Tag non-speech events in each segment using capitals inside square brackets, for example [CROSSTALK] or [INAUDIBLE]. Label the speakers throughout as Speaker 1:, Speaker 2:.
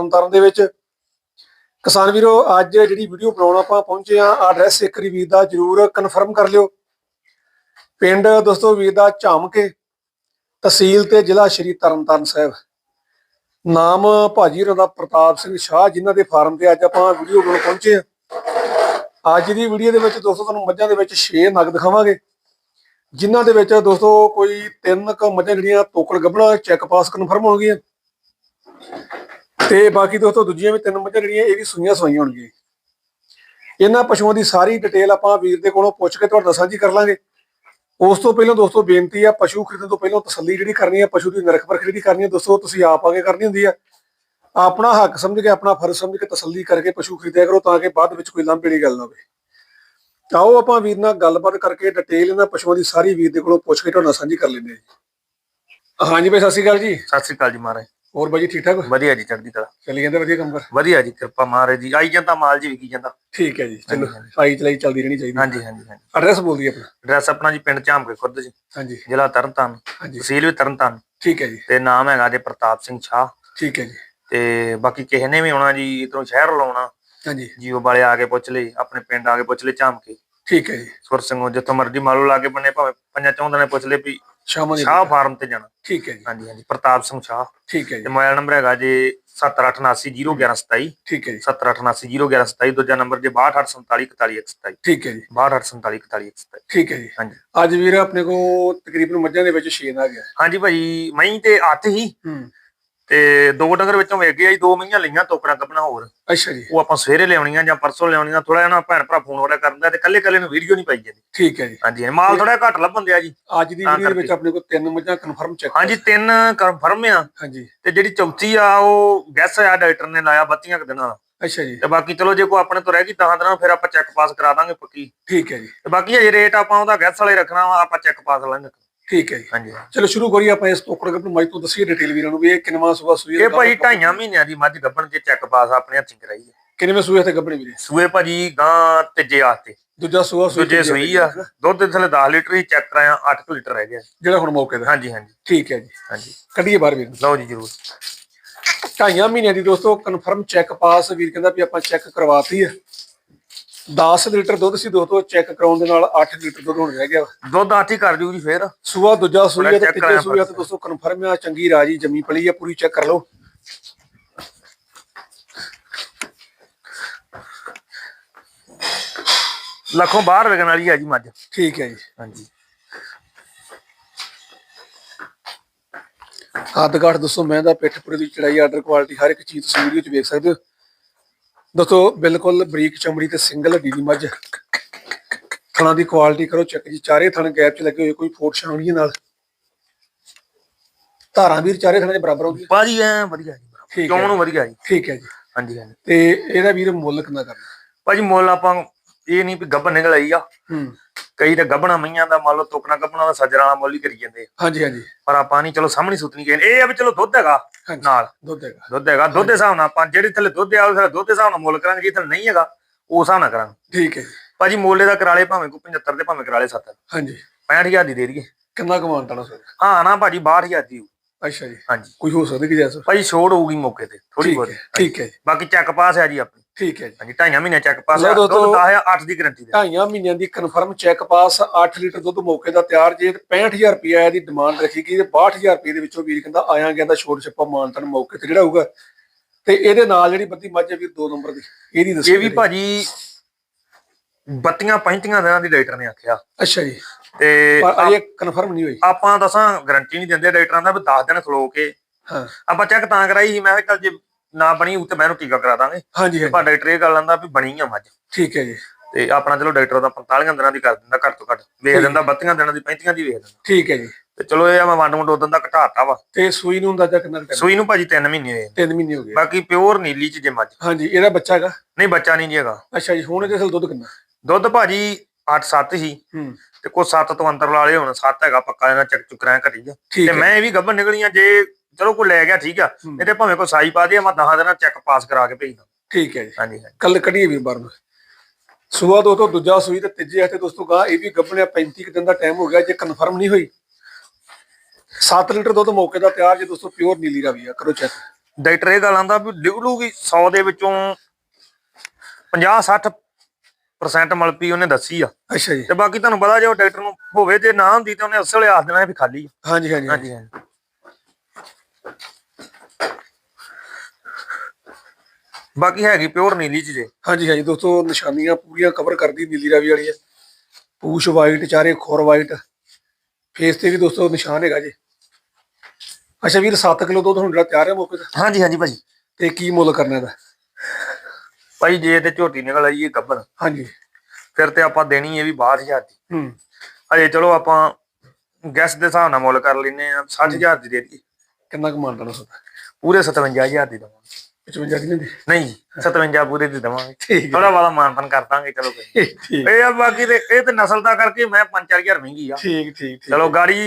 Speaker 1: ਤਰਨਤਾਰਨ ਦੇ ਵਿੱਚ। ਕਿਸਾਨ ਵੀਰੋ, ਅੱਜ ਜਿਹੜੀ ਵੀਡੀਓ ਬਣਾਉਣ ਆਪਾਂ ਪਹੁੰਚੇ ਆ ਐਡਰੈਸ ਇੱਕ ਵੀਰ ਦਾ ਜਰੂਰ ਕਨਫਰਮ ਕਰ ਲਿਓ। ਪਿੰਡ ਦੋਸਤੋ ਵੀਰ ਦਾ ਝਾਮਕੇ, ਤਹਿਸੀਲ ਤੇ ਜ਼ਿਲ੍ਹਾ ਸ਼੍ਰੀ ਤਰਨਤਾਰਨ ਸਾਹਿਬ। ਨਾਮ ਭਾਜੀ ਹੋਰਾਂ ਦਾ ਪ੍ਰਤਾਪ ਸਿੰਘ ਸ਼ਾਹ, ਜਿਨ੍ਹਾਂ ਦੇ ਫਾਰਮ ਤੇ ਅੱਜ ਆਪਾਂ ਵੀਡੀਓ ਬਣਾਉਣ ਪਹੁੰਚੇ ਆ ਅੱਜ ਦੀ ਵੀਡੀਓ ਦੇ ਵਿੱਚ ਦੋਸਤੋ ਤੁਹਾਨੂੰ ਮੱਝਾਂ ਦੇ ਵਿੱਚ 6 ਨਗ ਦਿਖਾਵਾਂਗੇ। ਜਿਨ੍ਹਾਂ ਦੇ ਵਿੱਚ ਦੋਸਤੋ ਕੋਈ ਤਿੰਨ ਕ ਮੱਝਾਂ ਜਿਹੜੀਆਂ ਤੋਕਲ ਗੱਭਣਾ ਚੈੱਕ ਪਾਸ ਕਨਫਰਮ ਹੋ ਗਈਆਂ। ਤੇ ਬਾਕੀ ਦੋਸਤੋ ਦੂਜੀਆਂ ਵੀ ਤਿੰਨ ਮੱਝਾਂ ਜਿਹੜੀਆਂ, ਇਹ ਵੀ ਸੂਈਆਂ ਸਵਾਈਆਂ ਹੋਣਗੀਆਂ। ਇਹਨਾਂ ਪਸ਼ੂਆਂ ਦੀ ਸਾਰੀ ਡਿਟੇਲ ਆਪਾਂ ਵੀਰ ਦੇ ਕੋਲੋਂ ਪੁੱਛ ਕੇ ਤੁਹਾਡਾ ਸਾਂਝੀ ਕਰ ਲਾਂਗੇ। ਉਸ ਤੋਂ ਪਹਿਲਾਂ ਦੋਸਤੋ ਬੇਨਤੀ ਆ, ਪਸ਼ੂ ਖਰੀਦਣ ਤੋਂ ਪਹਿਲਾਂ ਤਸੱਲੀ ਜਿਹੜੀ ਕਰਨੀ ਆ, ਪਸ਼ੂ ਦੀ ਨਿਰਖ ਪਰਖ ਜਿਹੜੀ ਕਰਨੀ ਆ, ਦੋਸਤੋ ਤੁਸੀਂ ਆਪ ਆ ਕੇ ਕਰਨੀ ਹੁੰਦੀ ਆ। ਆਪਣਾ ਹੱਕ ਸਮਝ ਕੇ, ਆਪਣਾ ਫਰਜ਼ ਸਮਝ ਕੇ ਤਸੱਲੀ ਕਰਕੇ ਪਸ਼ੂ ਖਰੀਦਿਆ ਕਰੋ ਤਾਂ ਕਿ ਬਾਅਦ ਵਿੱਚ ਕੋਈ ਲਾਂਭੇੜੀ ਗੱਲ ਨਾ ਹੋਵੇ। ਤਾਂ ਉਹ ਆਪਾਂ ਵੀਰ ਨਾਲ ਗੱਲਬਾਤ ਕਰਕੇ ਡਿਟੇਲ ਇਹਨਾਂ ਪਸ਼ੂਆਂ ਦੀ ਸਾਰੀ ਵੀਰ ਦੇ ਕੋਲੋਂ ਪੁੱਛ ਕੇ ਤੁਹਾਡੇ ਨਾਲ ਸਾਂਝੀ ਕਰ ਲੈਂਦੇ ਹਾਂ ਜੀ। ਹਾਂਜੀ ਭਾਈ ਸਤਿ ਸ਼੍ਰੀ ਅਕਾਲ ਜੀ।
Speaker 2: ਸਤਿ ਸ੍ਰੀ ਅਕਾਲ ਜੀ ਮਹਾਰਾਜ।
Speaker 1: ਹੋਰ ਬਾਈ ਜੀ ਠੀਕ ਠਾਕ
Speaker 2: ਵਧੀਆ ਜੀ ਚੜ੍ਹਦੀ ਕਲਾ।
Speaker 1: ਚੱਲੀ ਜਾਂਦੇ ਵਧੀਆ ਕੰਮ ਕਰ?
Speaker 2: ਵਧੀਆ ਜੀ ਕਿਰਪਾ ਮਹਾਰਾਜ ਦੀ ਆਈ ਜਾਂਦਾ ਮਾਲ ਜੀ ਵਿਕੀ ਜਾਂਦਾ।
Speaker 1: ਠੀਕ ਹੈ ਜੀ ਚਲੋ। ਆਈ ਚਲਾਈ ਚੱਲਦੀ ਰਹਿਣੀ ਚਾਹੀਦੀ।
Speaker 2: ਹਾਂਜੀ ਹਾਂਜੀ ਹਾਂਜੀ।
Speaker 1: ਐਡਰੈਸ ਬੋਲ ਦਈਏ ਆਪਣਾ?
Speaker 2: ਐਡਰੈਸ ਆਪਣਾ ਜੀ ਪਿੰਡ ਝਾਮਕੇ ਖੁਰਦ ਜੀ।
Speaker 1: ਹਾਂਜੀ।
Speaker 2: ਜ਼ਿਲ੍ਹਾ ਤਰਨਤਾਰਨ।
Speaker 1: ਹਾਂਜੀ।
Speaker 2: ਤਹਿਸੀਲ ਵੀ ਤਰਨਤਾਰਨ।
Speaker 1: ਠੀਕ ਹੈ ਜੀ।
Speaker 2: ਤੇ ਨਾਮ ਹੈਗਾ ਜੀ ਪ੍ਰਤਾਪ ਸਿੰਘ ਸ਼ਾਹ।
Speaker 1: ਠੀਕ ਹੈ ਜੀ।
Speaker 2: ਤੇ ਬਾਕੀ ਕਿਸੇ ਨੇ ਵੀ ਆਉਣਾ ਜੀ ਇਧਰੋਂ ਸ਼ਹਿਰ ਲਾਉਣਾ
Speaker 1: ਹਾਂਜੀ।
Speaker 2: ਜੀਓ ਵਾਲੇ ਆ ਕੇ ਪੁੱਛ ਲਈ ਆਪਣੇ ਪਿੰਡ ਆ ਕੇ ਪੁੱਛ ਲਈ ਝਾਮਕੇ
Speaker 1: ਠੀਕ ਹੈ ਜੀ।
Speaker 2: ਸੁਰ ਸਿੰਘੋਂ ਜਿੱਥੋਂ ਮਰਜ਼ੀ ਮਾਲੂ ਲਾ ਕੇ ਬੰਨੇ ਭਾਵੇਂ ਪੰਜਾਂ ਚੌਂਦਾਂ ਨੇ ਪੁੱਛ ਲਈ ਵੀ
Speaker 1: ਸ਼ਾਮਾਂ ਦੀ
Speaker 2: ਸ਼ਾਹ ਫਾਰਮ ਤੇ ਜਾਣਾ।
Speaker 1: ਠੀਕ ਹੈ ਜੀ।
Speaker 2: ਹਾਂਜੀ ਹਾਂਜੀ। ਪ੍ਰਤਾਪ ਸਿੰਘ ਸ਼ਾਹ।
Speaker 1: ਠੀਕ ਹੈ ਜੀ।
Speaker 2: ਮੋਬਾਈਲ ਨੰਬਰ ਹੈਗਾ ਜੀ 7879011127
Speaker 1: ਠੀਕ ਹੈ ਜੀ।
Speaker 2: 7879011127 ਦੂਜਾ ਨੰਬਰ ਜੀ 6248414127
Speaker 1: ਠੀਕ ਹੈ ਜੀ।
Speaker 2: 6248414127
Speaker 1: ਠੀਕ ਹੈ ਜੀ।
Speaker 2: ਹਾਂਜੀ।
Speaker 1: ਅੱਜ ਵੀਰ ਆਪਣੇ ਕੋ ਤਕਰੀਬਨ ਮੱਝਾਂ ਦੇ ਵਿੱਚ 6 ਆ ਗਿਆ
Speaker 2: ਹਾਂਜੀ ਭਾਈ ਮਹੀਂ ਤੇ ਅੱਠ ਹੀ।
Speaker 1: ਹੂੰ।
Speaker 2: ਤੇ ਦੋ ਡੰਗਰ ਵਿੱਚੋਂ ਵੇਚ ਗਿਆ ਜੀ ਦੋ ਮਹੀਆਂ ਲਈਆਂ ਤੋਕੜਾ ਕੱਪਣਾ ਹੋਰ।
Speaker 1: ਅੱਛਾ ਜੀ।
Speaker 2: ਉਹ ਆਪਾਂ ਸਵੇਰੇ ਲਿਆਉਣੀਆਂ ਜਾਂ ਪਰਸੋਂ ਲਿਆਉਣੀਆਂ ਥੋੜਾ ਨਾ ਭੈਣ ਭਰਾ ਫੋਨ ਵੜਾ ਕਰਦਾ ਤੇ ਕੱਲੇ ਕੱਲੇ ਨੂੰ ਵੀਡੀਓ ਨਹੀਂ ਪਾਈ ਜਾਂਦੀ।
Speaker 1: ਠੀਕ ਹੈ ਜੀ।
Speaker 2: ਹਾਂਜੀ ਮਾਲ ਥੋੜਾ ਘੱਟ ਲੱਭਣ ਦਿਆ ਜੀ।
Speaker 1: ਅੱਜ ਦੀ
Speaker 2: ਤਾਂ
Speaker 1: ਵੀਡੀਓ ਵਿੱਚ। ਆਪਣੇ ਕੋਲ ਤਿੰਨ ਮੱਝਾਂ ਕਨਫਰਮ ਚੈੱਕ
Speaker 2: ਹਾਂਜੀ ਤਿੰਨ ਕਨਫਰਮ ਆ।
Speaker 1: ਹਾਂਜੀ।
Speaker 2: ਤੇ ਜਿਹੜੀ ਚੌਥੀ ਆ ਉਹ ਗੈਸ ਆ ਡਾਕਟਰ ਨੇ ਲਾਇਆ 32 ਕੁ ਦਿਨਾਂ ਦਾ।
Speaker 1: ਅੱਛਾ ਜੀ।
Speaker 2: ਤੇ ਬਾਕੀ ਚਲੋ ਜੇ ਕੋਈ ਆਪਣੇ ਤੋਂ ਰਹਿ ਗਈ ਤਾਂ ਦਿਨਾਂ ਫਿਰ ਆਪਾਂ ਚੈੱਕ ਪਾਸ ਕਰਾ ਦਾਂਗੇ ਪੱਕੀ।
Speaker 1: ਠੀਕ ਹੈ ਜੀ।
Speaker 2: ਤੇ ਬਾਕੀ ਹਜੇ ਰੇਟ ਆਪਾਂ ਉਹਦਾ ਗੈਸ ਵਾਲੇ ਰੱਖਣਾ ਵਾ ਆਪਾਂ ਚੈੱਕ ਪਾਸ ਲਾਂਗੇ
Speaker 1: ਠੀਕ ਹੈ ਜੀ।
Speaker 2: ਹਾਂਜੀ।
Speaker 1: ਚਲੋ ਸ਼ੁਰੂ ਕਰੀਏ ਆਪਾਂ ਇਸ ਟੋਕੜ ਗੱਪ ਨੂੰ ਮੱਝ ਤੋਂ ਦੱਸੀਏ ਡਿਟੇਲ ਵੀਰਾਂ ਨੂੰ ਵੀ ਇਹ ਕਿੰਨਵਾਂ ਸੂਆ ਸੂਈ
Speaker 2: ਇਹ ਭਾਈ ਢਾਈਆਂ ਮਹੀਨਿਆਂ ਦੀ ਮੱਝ ਗੱਭਣ ਚ ਚੈੱਕ ਪਾਸ ਆਪਣੇ ਹੱਥੀਂ ਕਰਾਈ ਹੈ।
Speaker 1: ਕਿੰਨਵੇਂ ਸੂਏ ਤੇ ਗੱਭਣੇ ਵੀਰੇ?
Speaker 2: ਸੂਏ ਭਾਜੀ ਗਾਂ ਤੀਜੇ ਆਸਤੇ
Speaker 1: ਦੂਜਾ ਸੂਆ ਸੂਈ
Speaker 2: ਦੂਜੇ ਸੂਈ ਆ। ਦੁੱਧ ਥੱਲੇ 10 ਲੀਟਰ ਹੀ ਚੈੱਕ ਕਰਾਇਆ 8 ਲੀਟਰ ਰਹਿ ਗਿਆ।
Speaker 1: ਜਿਹੜਾ ਹੁਣ ਮੌਕੇ ਦਾ
Speaker 2: ਹਾਂਜੀ ਹਾਂਜੀ।
Speaker 1: ਠੀਕ ਹੈ ਜੀ।
Speaker 2: ਹਾਂਜੀ।
Speaker 1: ਕੱਢੀਏ ਬਾਹਰ ਵੀਰ।
Speaker 2: ਲਓ ਜੀ ਜਰੂਰ।
Speaker 1: ਢਾਈਆਂ ਮਹੀਨਿਆਂ ਦੀ ਦੋਸਤੋ ਕਨਫਰਮ ਚੈੱਕ ਪਾਸ ਵੀਰ ਕਹਿੰਦਾ ਵੀ ਆਪਾਂ ਚੈੱਕ ਕਰਵਾਤੀ ਹੈ। 10 ਲੀਟਰ ਦੁੱਧ ਸੀ ਦੋਸਤੋ ਚੈੱਕ ਕਰਾਉਣ ਦੇ ਨਾਲ 8 ਲੀਟਰ ਦੁੱਧ ਹੁਣ ਰਹਿ ਗਿਆ
Speaker 2: ਦੁੱਧ ਆਠ ਹੀ ਕਰ ਜੂ ਜੀ ਫੇਰ।
Speaker 1: ਸੂਆ ਦੂਜਾ ਸੂਈ ਹੈ ਤੇ ਤੀਜੇ ਹੈ ਤੇ। ਦੋਸਤੋ ਕਨਫਰਮ ਆ ਚੰਗੀ ਰਾਜੀ ਜੰਮੀ ਪਲੀ ਹੈ ਪੂਰੀ ਚੈੱਕ ਕਰ ਲਓ।
Speaker 2: ਲੱਖੋਂ ਬਾਹਰ ਵਿਕਣ ਵਾਲੀ ਆ ਜੀ ਮੱਝ।
Speaker 1: ਠੀਕ ਹੈ ਜੀ।
Speaker 2: ਹਾਂਜੀ।
Speaker 1: ਗਾਠ ਦੱਸੋ ਮੈਂ ਦਾ ਪਿੱਠ ਪੁਰੇ ਦੀ ਚੜਾਈ ਆਰਡਰ ਕੁਆਲਿਟੀ ਹਰ ਇੱਕ ਚੀਜ਼ ਤੁਸੀਂ ਵੀਡੀਓ 'ਚ ਵੇਖ ਸਕਦੇ ਹੋ। ਦੋਸਤੋ ਬਿਲਕੁਲ ਬਰੀਕ ਚਮੜੀ ਤੇ ਸਿੰਗਲ ਹੱਡੀ ਦੀ ਮੱਝ। ਥਣਾ ਦੀ ਕੁਆਲਿਟੀ ਕਰੋ ਚੈੱਕ ਜੀ ਚਾਰੇ ਥਣ ਗੈਪ 'ਚ ਲੱਗੇ ਹੋਏ ਕੋਈ ਫੋਟ ਛਾਉਣੀ ਨਾਲ? ਧਾਰਾਂ ਵੀਰ ਚਾਰੇ ਥਣਾਂ ਦੇ ਬਰਾਬਰ ਹੁੰਦੀ
Speaker 2: ਭਾਜੀ ਐ ਵਧੀਆ ਜੀ
Speaker 1: ਠੀਕ
Speaker 2: ਕਿਉਂ
Speaker 1: ਹੈ
Speaker 2: ਨੂੰ ਵਧੀਆ ਜੀ।
Speaker 1: ਠੀਕ ਹੈ ਜੀ।
Speaker 2: ਹਾਂਜੀ ਹਾਂਜੀ।
Speaker 1: ਤੇ ਇਹਦਾ ਵੀਰ ਮੁੱਲ ਕਿੰਨਾ ਕਰਨਾ?
Speaker 2: ਭਾਜੀ ਮੁੱਲ ਆਪਾਂ ਇਹ ਨਹੀਂ ਵੀ ਗੱਭਣ ਨਿਕਲ ਆਈ ਆ।
Speaker 1: ਹੂੰ।
Speaker 2: ਕਈ ਤਾਂ ਗੱਭਣਾ ਮਈਆਂ ਦਾ ਮੰਨ ਲਓ ਤੋਕਣਾ ਗੱਭਣਾ ਦਾ ਸੱਜਰਾਂ ਵਾਲਾ ਮੁੱਲ ਹੀ ਕਰੀ ਜਾਂਦੇ ਆ।
Speaker 1: ਹਾਂਜੀ ਹਾਂਜੀ।
Speaker 2: ਪਰ ਆਪਾਂ ਨਹੀਂ ਚਲੋ ਸਾਹਮਣੀ ਸੁਤਨੀ ਕਹਿੰਦੇ। ਇਹ ਆ ਵੀ ਚਲੋ ਦੁੱਧ ਹੈਗਾ ਨਾਲ।
Speaker 1: ਦੁੱਧ ਹੈਗਾ।
Speaker 2: ਦੁੱਧ ਹੈਗਾ ਦੁੱਧ ਦੇ ਹਿਸਾਬ ਨਾਲ ਆਪਾਂ ਜਿਹੜੇ ਥੱਲੇ ਦੁੱਧ ਆ ਉਹ ਦੁੱਧ ਦੇ ਹਿਸਾਬ ਨਾਲ ਮੁੱਲ ਕਰਾਂਗੇ ਜੇ ਥੱਲੇ ਨਹੀਂ ਹੈਗਾ ਉਸ ਹਿਸਾਬ ਨਾਲ ਕਰਾਂਗੇ।
Speaker 1: ਠੀਕ ਹੈ
Speaker 2: ਭਾਜੀ ਮੋਲੇ ਦਾ ਕਰਾਲੇ ਭਾਵੇਂ ਕੋ 75 ਦੇ ਭਾਵੇਂ ਕਰਾਲੇ 70
Speaker 1: ਹਾਂਜੀ।
Speaker 2: 65000 ਦੀ ਦੇ ਦਈਏ।
Speaker 1: ਕਿੰਨਾ ਕਮਾਉਣ ਤਾਣਾ ਸਰ
Speaker 2: ਹਾਂ ਨਾ ਭਾਜੀ 62000 ਦੀ।
Speaker 1: ਅੱਛਾ ਜੀ।
Speaker 2: ਹਾਂਜੀ।
Speaker 1: ਕੋਈ ਹੋ ਸਕਦਾ ਕਿ ਜੈਸਾ?
Speaker 2: ਭਾਜੀ ਛੋੜ ਹੋਊਗੀ ਮੌਕੇ ਤੇ ਥੋੜੀ ਬਹੁਤ।
Speaker 1: ਠੀਕ ਹੈ ਜੀ।
Speaker 2: ਬਾਕੀ ਚੈੱਕ ਪਾਸ ਹੈ ਜੀ ਆਪਣੀ।
Speaker 1: ਠੀਕ ਹੈ ਜੀ।
Speaker 2: ਹਾਂਜੀ ਢਾਈਆਂ ਮਹੀਨੇ ਚੈੱਕ ਪਾਸ
Speaker 1: ਲਓ
Speaker 2: ਦੁੱਧ
Speaker 1: ਦੋਸਤੋ,
Speaker 2: 10 8 ਦੀ ਗਾਰੰਟੀ ਦੇ।
Speaker 1: ਢਾਈਆਂ ਮਹੀਨਿਆਂ ਦੀ ਕਨਫਰਮ ਚੈੱਕ ਪਾਸ 8 ਲੀਟਰ ਦੁੱਧ ਮੌਕੇ ਦਾ ਤਿਆਰ। ਜੇ ਤੇ 65000 ਰੁਪਏ ਦੀ ਡਿਮਾਂਡ ਰੱਖੀ ਗਈ ਤੇ 62000 ਰੁਪਏ ਦੇ ਵਿੱਚੋਂ ਵੀਰ ਕਹਿੰਦਾ ਆਇਆ ਗਿਆ ਦਾ ਛੋਟ ਛੱਪਾ ਮਾਨਤਨ ਮੌਕੇ ਤੇ ਜਿਹੜਾ ਹੋਊਗਾ। ਤੇ ਇਹਦੇ ਨਾਲ ਜਿਹੜੀ ਬੱਤੀ ਮੱਝ ਹੈ ਵੀਰ 2 ਨੰਬਰ ਦੀ। ਇਹਦੀ ਦੱਸੋ
Speaker 2: ਇਹ ਵੀ ਭਾਜੀ ਬੱਤੀਆਂ 35 ਦਿਨਾਂ ਦੀ ਡਾਕਟਰ ਨੇ ਆਖਿਆ।
Speaker 1: ਅੱਛਾ ਜੀ।
Speaker 2: ਤੇ
Speaker 1: ਪਰ ਅਜੇ ਕਨਫਰਮ ਨਹੀਂ ਹੋਈ।
Speaker 2: ਆਪਾਂ ਦੱਸਾਂ ਗਾਰੰਟੀ ਨਹੀਂ ਦਿੰਦੇ ਡਾਕਟਰਾਂ ਦਾ ਵੀ 10 ਦਿਨ ਖਲੋ ਕੇ।
Speaker 1: ਹਾਂ।
Speaker 2: ਆਪਾਂ ਚੈੱਕ ਤਾਂ ਕਰਾਈ ਸੀ ਮੈਂ ਕਿਹਾ ਚੱਲ ਜੇ ਨਾ ਬਣੀ ਉੱਤੇ ਮੈਂ ਇਹਨੂੰ ਟੀਕਾ ਕਰਾ ਦਾਂਗੇ।
Speaker 1: ਹਾਂਜੀ ਹਾਂਜੀ।
Speaker 2: ਪਰ ਡਾਕਟਰ ਇਹ ਗੱਲ ਆਂਦਾ ਵੀ ਬਣੀ ਆ ਮੱਝ।
Speaker 1: ਠੀਕ ਹੈ ਜੀ।
Speaker 2: ਤੇ ਆਪਣਾ ਚਲੋ ਡਾਕਟਰ ਦਾ 45 ਦਿਨਾਂ ਦੀ ਕਰ ਦਿੰਦਾ ਘੱਟ ਤੋਂ ਘੱਟ। ਵੇਖ ਦਿੰਦਾ 32 ਦਿਨਾਂ ਦੀ 35 ਦੀ ਵੇਖ ਦਿੰਦਾ
Speaker 1: ਠੀਕ ਹੈ ਜੀ।
Speaker 2: ਤੇ ਚਲੋ ਇਹ ਆ ਮੈਂ ਵੰਡ ਵੰਡ ਉਦੋਂ ਦਾ ਘਟਾਤਾ ਵਾ।
Speaker 1: ਤੇ ਸੂਈ ਨੂੰ ਅੰਦਾਜ਼ਾ ਕਿੰਨਾ ਟਾਈਮ
Speaker 2: ਸੂਈ ਨੂੰ ਭਾਜੀ 3 ਮਹੀਨੇ ਹੋਏ
Speaker 1: 3 ਮਹੀਨੇ ਹੋ ਗਏ।
Speaker 2: ਬਾਕੀ ਪਿਓਰ ਨੀਲੀ ਚ ਜੇ ਮੱਝ।
Speaker 1: ਹਾਂਜੀ ਇਹਦਾ ਬੱਚਾ ਹੈਗਾ?
Speaker 2: ਨਹੀਂ ਬੱਚਾ ਨਹੀਂ ਜੀ ਹੈਗਾ।
Speaker 1: ਅੱਛਾ ਜੀ ਹੁਣ ਇਹਦੇ ਅਸਲ ਦੁੱਧ ਕਿੰਨਾ?
Speaker 2: ਦੁੱਧ ਭਾਜੀ 8-7 ਹੀ
Speaker 1: ਹੂੰ।
Speaker 2: ਤੇ ਕੋ 7 ਤੋਂ ਅੰਦਰ ਵਾਲੇ ਹੁਣ। 7 ਹੈਗਾ ਪੱਕਾ ਇਹਨਾਂ ਚੱਕ ਚੁਕਰਾਂ ਘਟੀ ਤੇ ਮੈਂ ਇਹ ਵੀ ਗੱਭਣ ਨਿਕਲੀਆਂ ਜੇ ਚਲੋ ਕੋਈ ਲੈ ਗਿਆ ਠੀਕ ਆ। ਨਹੀਂ ਤੇ ਭਾਵੇਂ ਕੋਈ ਸਾਈ ਪਾ ਦੇ ਮੈਂ 10 ਦਿਨਾਂ ਚੈੱਕ ਪਾਸ ਕਰਾ ਕੇ ਭੇਜਦਾ।
Speaker 1: ਠੀਕ ਹੈ ਜੀ।
Speaker 2: ਹਾਂਜੀ
Speaker 1: ਕੱਲ ਕੱਢੀਏ ਵੀਰ ਬਾਰ ਸੂਆ ਦੋ ਤੋਂ ਦੂਜਾ ਸੂਈ ਤੇ ਤੀਜੇ ਹੱਥੇ ਦੋਸਤੋ ਗਾ ਇਹ ਵੀ ਗੱਭਣਿਆ 35 ਕੁ ਦਿਨ ਦਾ ਟਾਈਮ ਹੋ ਗਿਆ ਜੇ ਕਨਫਰਮ ਨਹੀਂ ਹੋਈ। 7 ਲੀਟਰ ਦੁੱਧ ਮੌਕੇ ਦਾ ਤਿਆਰ ਜੇ ਦੋਸਤੋ ਪਿਓਰ ਨੀਲੀ ਰਾਵੀ ਆ ਕਰੋ ਚੈੱਕ
Speaker 2: ਡਾਕਟਰ ਇਹ ਗੱਲ ਆਂਦਾ ਵੀ ਨਿਕਲੂਗੀ 100 ਦੇ ਵਿੱਚੋਂ 50 60% ਮਲਪੀ ਉਹਨੇ ਦੱਸੀ ਆ।
Speaker 1: ਅੱਛਾ ਜੀ।
Speaker 2: ਤੇ ਬਾਕੀ ਤੁਹਾਨੂੰ ਪਤਾ ਜੇ ਉਹ ਡਾਕਟਰ ਨੂੰ ਹੋਵੇ ਜੇ ਨਾ ਹੁੰਦੀ ਤੇ ਉਹਨੇ ਉਸੇ ਵੇਲੇ ਆਖ ਦੇਣਾ ਵੀ ਖਾਲੀ ਆ।
Speaker 1: ਹਾਂਜੀ। ਹਾਂਜੀ ਹਾਂਜੀ
Speaker 2: ਹਾਂਜੀ ਹਾਂਜੀ ਬਾਕੀ ਹੈਗੀ ਪਿਓਰ ਨੀਲੀ ਚ ਜੇ
Speaker 1: ਹਾਂਜੀ ਹਾਂਜੀ ਦੋਸਤੋ ਨਿਸ਼ਾਨੀਆਂ ਪੂਰੀਆਂ ਕਵਰ ਕਰਦੀ ਨੀਲੀ ਰਾਵੀ ਵਾਲੀ ਹੈ। ਪੂਛ ਵਾਈਟ ਚਾਰੇ ਖੋਰ ਵਾਈਟ ਫੇਸ ਤੇ ਵੀ ਦੋਸਤੋ ਨਿਸ਼ਾਨ ਹੈਗਾ ਜੀ। ਅੱਛਾ ਵੀਰ 7 ਕਿਲੋ ਦੁੱਧ ਹੁਣ ਜਿਹੜਾ ਤਿਆਰ ਹੈ ਮੌਕੇ ਤੇ?
Speaker 2: ਹਾਂਜੀ ਹਾਂਜੀ ਭਾਜੀ।
Speaker 1: ਤੇ ਕੀ ਮੁੱਲ ਕਰਨਾ ਇਹਦਾ?
Speaker 2: ਭਾਈ ਜੇ ਤੇ ਝੋਟੀ ਨਿਕਲ ਆਈ ਇਹ ਗੱਬਰ
Speaker 1: ਹਾਂਜੀ।
Speaker 2: ਫਿਰ ਤੇ ਆਪਾਂ ਦੇਣੀ ਇਹ ਵੀ 62000 ਦੀ
Speaker 1: ਹੂੰ।
Speaker 2: ਅਜੇ ਚਲੋ ਆਪਾਂ ਗੈਸ ਦੇ ਹਿਸਾਬ ਨਾਲ ਮੁੱਲ ਕਰ ਲੈਨੇ ਆ 60000 ਦੀ ਦੇ ਦਈਏ।
Speaker 1: ਕਿੰਨਾ ਕੁ ਮਾਨਤਾ ਨੂੰ
Speaker 2: ਪੂਰੇ 57000 ਦੀ ਦਵਾਂਗੇ।
Speaker 1: 55 ਦੀ ਨਹੀਂ
Speaker 2: ਨਹੀਂ 57 ਪੂਰੇ ਦੀ ਦਵਾਂਗੇ।
Speaker 1: ਠੀਕ
Speaker 2: ਥੋੜਾ ਬਾਲਾ ਮਾਨਪਨ ਕਰ ਦਾਂਗੇ ਚਲੋ ਕੋਈ ਇਹ ਆ ਬਾਕੀ ਤੇ ਇਹ ਤੇ ਨਸਲ ਦਾ ਕਰਕੇ ਮੈਂ 5-4000 ਮਹਿੰਗੀ ਆ।
Speaker 1: ਠੀਕ ਠੀਕ
Speaker 2: ਚਲੋ ਗਾੜੀ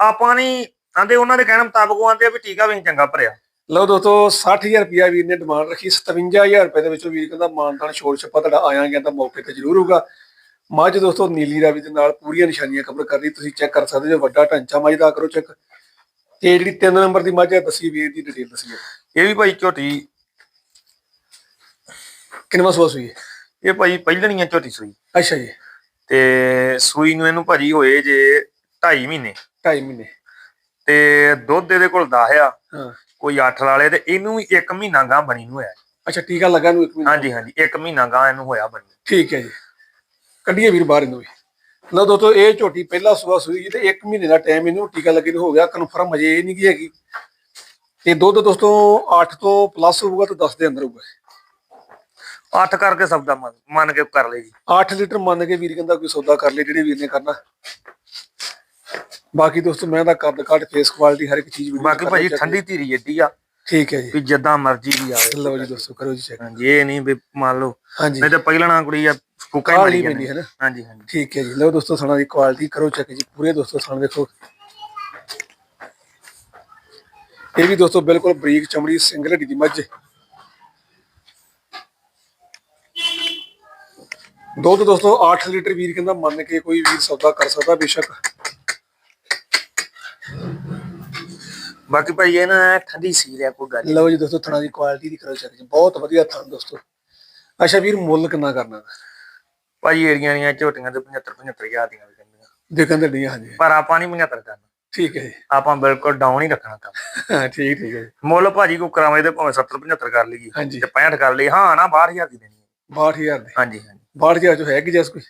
Speaker 2: ਆਪਾਂ ਨਹੀਂ ਆਂਦੇ ਉਹਨਾਂ ਦੇ ਕਹਿਣ ਮੁਤਾਬਕ ਆਂਦੇ ਆ ਵੀ ਟੀਕਾ ਵੀ ਚੰਗਾ ਭਰਿਆ।
Speaker 1: ਲਓ ਦੋਸਤੋ 60000 ਰੁਪਿਆ ਵੀਰ ਨੇ ਡਿਮਾਂਡ ਰੱਖੀ। 57000 ਰੁਪਏ ਦੇ ਵਿੱਚੋਂ ਵੀਰ ਕਹਿੰਦਾ ਮਾਨਤਾਨ ਛੋੜ ਛੱਪਾ ਤੁਹਾਡਾ ਆਇਆ ਗਿਆ ਤਾਂ ਮੌਕੇ ਤੇ ਜ਼ਰੂਰ ਹੋਊਗਾ ਮੱਝ ਦੋਸਤੋ ਨੀਲੀ ਰਾਵੀ ਦੇ ਨਾਲ ਪੂਰੀਆਂ ਨਿਸ਼ਾਨੀਆਂ ਕਵਰ ਕਰ ਰਹੀ ਤੁਸੀਂ ਚੈੱਕ ਕਰ ਸਕਦੇ ਹੋ ਵੱਡਾ ਢਾਂਚਾ ਮੱਝ ਦਾ ਕਰੋ ਚੈੱਕ ਤੇ ਜਿਹੜੀ 3 ਨੰਬਰ ਦੀ ਮੱਝ ਹੈ ਦੱਸੀ ਵੀਰ ਦੀ ਡਿਟੇਲ ਦੱਸੀ
Speaker 2: ਇਹ ਵੀ ਭਾਈ ਝੋਟੀ
Speaker 1: ਕਿੰਨਵਾਂ ਸੂਆ ਸੂਈ ਹੈ?
Speaker 2: ਇਹ ਭਾਈ ਪਹਿਲਣੀਆਂ ਝੋਟੀ ਸੂਈ।
Speaker 1: ਅੱਛਾ ਜੀ।
Speaker 2: ਤੇ ਸੂਈ ਨੂੰ ਇਹਨੂੰ ਭਾਜੀ ਹੋਏ ਜੇ 2.5 ਮਹੀਨੇ।
Speaker 1: 2.5 ਮਹੀਨੇ।
Speaker 2: ਤੇ ਦੁੱਧ ਇਹਦੇ ਕੋਲ 10 ਆ।
Speaker 1: ਹਾਂ।
Speaker 2: ਕੋਈ 8 ਵਾਲੇ ਤੇ ਇਹਨੂੰ ਵੀ 1 ਮਹੀਨਾ ਗਾਂ ਬਣੀ ਨੂੰ ਹੋਇਆ।
Speaker 1: ਅੱਛਾ ਟੀਕਾ ਲੱਗਾ ਨੂੰ ਇੱਕ ਮਹੀਨਾ?
Speaker 2: ਹਾਂਜੀ ਹਾਂਜੀ 1 ਮਹੀਨਾ ਗਾਂ ਇਹਨੂੰ ਹੋਇਆ ਬਣੀ।
Speaker 1: ਠੀਕ ਹੈ ਜੀ। ਕੱਢੀਏ ਵੀਰ ਬਾਹਰ ਇਹਨੂੰ ਵੀ। ਲਓ ਦੋਸਤੋ ਇਹ ਝੋਟੀ ਪਹਿਲਾ ਸੂਆ ਸੂਈ ਜੀ ਤੇ 1 ਮਹੀਨੇ ਦਾ ਟਾਈਮ ਇਹਨੂੰ ਟੀਕਾ ਲੱਗੇ ਨੂੰ ਹੋ ਗਿਆ। ਕਨਫਰਮ ਅਜੇ ਇਹ ਨਹੀਂ ਕੀ ਹੈਗੀ। ਤੇ ਦੁੱਧ ਦੋਸਤੋ 8 ਤੋਂ ਪਲੱਸ ਹੋਊਗਾ ਤਾਂ 10 ਦੇ ਅੰਦਰ ਹੋਊਗਾ।
Speaker 2: 8 ਕਰਕੇ ਸਭ ਦਾ ਮੰਨ ਮੰਨ ਕੇ ਕਰ ਲਈ ਜੀ।
Speaker 1: 8 ਲੀਟਰ ਮੰਨ ਕੇ ਵੀਰ ਕਹਿੰਦਾ ਕੋਈ ਸੌਦਾ ਕਰ ਲੈ ਜਿਹੜੇ ਵੀਰ ਨੇ ਕਰਨਾ। ਬਾਕੀ ਦੋਸਤੋ ਮੈਂ ਦਾ ਕੱਦ ਕੱਟ ਫੇਸ ਕੁਆਲਿਟੀ ਹਰ ਇੱਕ ਚੀਜ਼ 'ਚ
Speaker 2: ਬਾਕੀ ਭਾਜੀ ਠੰਡੀ ਧੀਰੀ ਏਡੀ ਆ
Speaker 1: ਠੀਕ ਹੈ ਜੀ।
Speaker 2: ਵੀ ਜਿੱਦਾਂ ਮਰਜ਼ੀ ਵੀ ਆਵੇ।
Speaker 1: ਲਓ ਜੀ ਦੋਸਤੋ ਕਰੋ ਜੀ ਚੈੱਕ
Speaker 2: ਹਾਂਜੀ ਇਹ ਨਹੀਂ ਵੀ ਮੰਨ ਲਓ ਨਹੀਂ ਤੇ ਪਹਿਲਣਾ ਕੁੜੀ ਆ ਕੁੱਕਾ ਹੀ ਮਰੀ ਜਾਂਦੀ
Speaker 1: ਹੈ ਨਾ?
Speaker 2: ਹਾਂਜੀ ਹਾਂਜੀ।
Speaker 1: ਠੀਕ ਹੈ ਜੀ। ਲਓ ਦੋਸਤੋ ਸਣਾ ਦੀ ਕੁਆਲਿਟੀ ਕਰੋ ਚੈੱਕ ਜੀ ਪੂਰੇ ਦੋਸਤੋ ਸਣ ਦੇਖੋ। ਇਹ ਵੀ ਦੋਸਤੋ ਬਿਲਕੁਲ ਬਰੀਕ ਚਮੜੀ ਸਿੰਗਲ ਹੱਡੀ ਦੀ ਮੱਝ। ਦੁੱਧ ਦੋਸਤੋ 8 ਲੀਟਰ ਵੀਰ ਕਹਿੰਦਾ ਮੰਨ ਕੇ ਕੋਈ ਵੀਰ ਸੌਦਾ ਕਰ ਸਕਦਾ ਬੇਸ਼ੱਕ।
Speaker 2: ਬਾਕੀ ਭਾਈ ਇਹ ਨਾ ਠੰਡੀ ਸੀ ਲਿਆ ਕੋਈ ਗੱਲ।
Speaker 1: ਲਓ ਜੀ ਦੋਸਤੋ ਥਣਾ ਦੀ ਕੁਆਲਿਟੀ ਦੀ ਕਰੋ ਚੈੱਕ ਜੀ ਬਹੁਤ ਵਧੀਆ ਥਣ ਦੋਸਤੋ। ਅੱਛਾ ਵੀਰ ਮੁੱਲ ਕਿੰਨਾ ਕਰਨਾ
Speaker 2: ਭਾਜੀ ਏਰੀਆਂ ਦੀਆਂ ਝੋਟੀਆਂ ਤੇ 75 75000 ਦੀਆਂ ਵੀ ਕਹਿੰਦੀਆਂ।
Speaker 1: ਦੇਖਣ ਤੇ ਨਹੀਂ ਹਾਂਜੀ।
Speaker 2: ਪਰ ਆਪਾਂ ਨਹੀਂ 75 ਕਰਨਾ।
Speaker 1: ਠੀਕ ਹੈ ਜੀ।
Speaker 2: ਆਪਾਂ ਬਿਲਕੁਲ ਡਾਊਨ ਹੀ ਰੱਖਣਾ ਕੰਮ।
Speaker 1: ਹਾਂ ਠੀਕ ਠੀਕ ਹੈ ਜੀ।
Speaker 2: ਮੁੱਲ ਭਾਜੀ ਕੋ ਕਰਾਵੇਂ ਤੇ ਭਾਵੇਂ 70 75 ਕਰ ਲਈਏ
Speaker 1: ਹਾਂਜੀ।
Speaker 2: ਤੇ 65 ਕਰ ਲਈ ਹਾਂ ਨਾ 62000 ਦੀ ਦੇਣੀ ਹੈ।
Speaker 1: 62000 ਦੇ।
Speaker 2: ਹਾਂਜੀ ਹਾਂਜੀ।
Speaker 1: 62000 ਚ ਹੈ ਕਿ ਜਸ ਕੋਈ?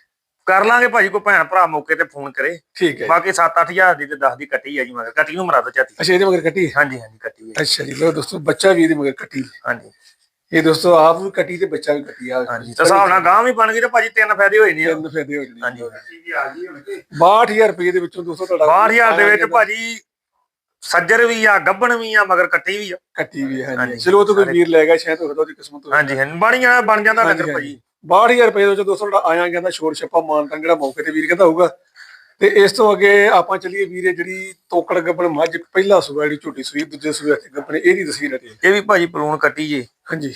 Speaker 2: ਕਰ ਲਾਂਗੇ ਭਾਜੀ ਕੋ ਭੈਣ ਭਰਾ ਮੌਕੇ ਤੇ ਫੋਨ ਕਰੇ।
Speaker 1: ਠੀਕ ਹੈ
Speaker 2: ਬਾਕੀ 7-8000 ਦੀ ਤੇ 10 ਦੀ ਕੱਟੀ ਹੈ ਜੀ ਮਗਰ ਕੱਟੀ ਨੂੰ ਮਰਾ ਦੋ ਚਾਤੀ
Speaker 1: ਅੱਛਾ ਇਹਦੇ ਮਗਰ ਕੱਟੀ? ਹੈ?
Speaker 2: ਹਾਂਜੀ ਹਾਂਜੀ ਕੱਟੀ ਹੈ
Speaker 1: ਅੱਛਾ ਜੀ ਲੋ ਦੋਸਤੋ ਬੱਚਾ ਵੀ ਇਹਦੇ ਮਗਰ ਕੱਟੀ। ਹੈ।
Speaker 2: ਹਾਂਜੀ।
Speaker 1: ਇਹ ਦੋਸਤੋ ਆਪ ਵੀ ਕੱਟੀ ਤੇ ਬੱਚਾ ਵੀ ਕੱਟੀ ਆ
Speaker 2: ਹਾਂਜੀ ਤੇ ਹਿਸਾਬ ਨਾਲ ਗਾਂ ਵੀ ਬਣ ਗਈ ਤੇ ਭਾਜੀ ਤਿੰਨ ਫਾਇਦੇ ਹੋਏ ਨੇ।
Speaker 1: ਤਿੰਨ ਫਾਇਦੇ ਹੋ ਜਣੇ
Speaker 2: ਹਾਂਜੀ।
Speaker 1: 62000 ਰੁਪਏ ਦੇ ਵਿੱਚੋਂ ਦੋਸਤੋ ਤੁਹਾਡਾ
Speaker 2: 62000 ਦੇ ਵਿੱਚ ਭਾਜੀ ਸੱਜਰ ਵੀ ਆ ਗੱਬਣ ਵੀ ਆ ਮਗਰ ਕੱਟੀ ਵੀ ਆ।
Speaker 1: ਕੱਟੀ ਵੀ ਹੈ ਹਾਂਜੀ।
Speaker 2: ਹਾਂਜੀ।
Speaker 1: ਚਲੋ ਉਹ ਤਾਂ ਕੋਈ ਵੀਰ ਲੈ ਗਿਆ ਸ਼ਾਇਦ ਉਹਦਾ ਕਿਸਮਤ ਹੋਵੇ।
Speaker 2: ਹਾਂਜੀ ਹਾਂਜੀ ਬਣ ਜਾਣਾ ਬਣ ਜਾਂਦਾ ਡੰਗਰ ਭਾਜੀ।
Speaker 1: 62000 ਰੁਪਏ ਦੇ ਵਿੱਚ ਦੋਸਤੋ ਤੁਹਾਡਾ ਆਇਆ ਗਿਆ ਦਾ ਛੋੜ ਛੱਪਾ ਮਾਨ ਟੰਗੜਾ ਮੌਕੇ ਤੇ ਵੀਰ ਕਹਿੰਦਾ ਹੋਊਗਾ। ਤੇ ਇਸ ਤੋਂ ਅੱਗੇ ਆਪਾਂ ਚੱਲੀਏ ਵੀਰੇ ਜਿਹੜੀ ਤੋਕੜ ਗੱਬਣ ਮੱਝ ਪਹਿਲਾ ਸੂਆ ਜਿਹੜੀ ਝੋਟੀ ਸੂਈ ਦੂਜੇ ਸੂਏ ਤੇ ਗੱਬਣ ਇਹਦੀ ਤਸਵੀਰ ਹੈ
Speaker 2: ਇਹ ਵੀ ਭਾਜੀ ਪਲੂਣ ਕੱਟੀ ਜੇ।
Speaker 1: ਹਾਂਜੀ।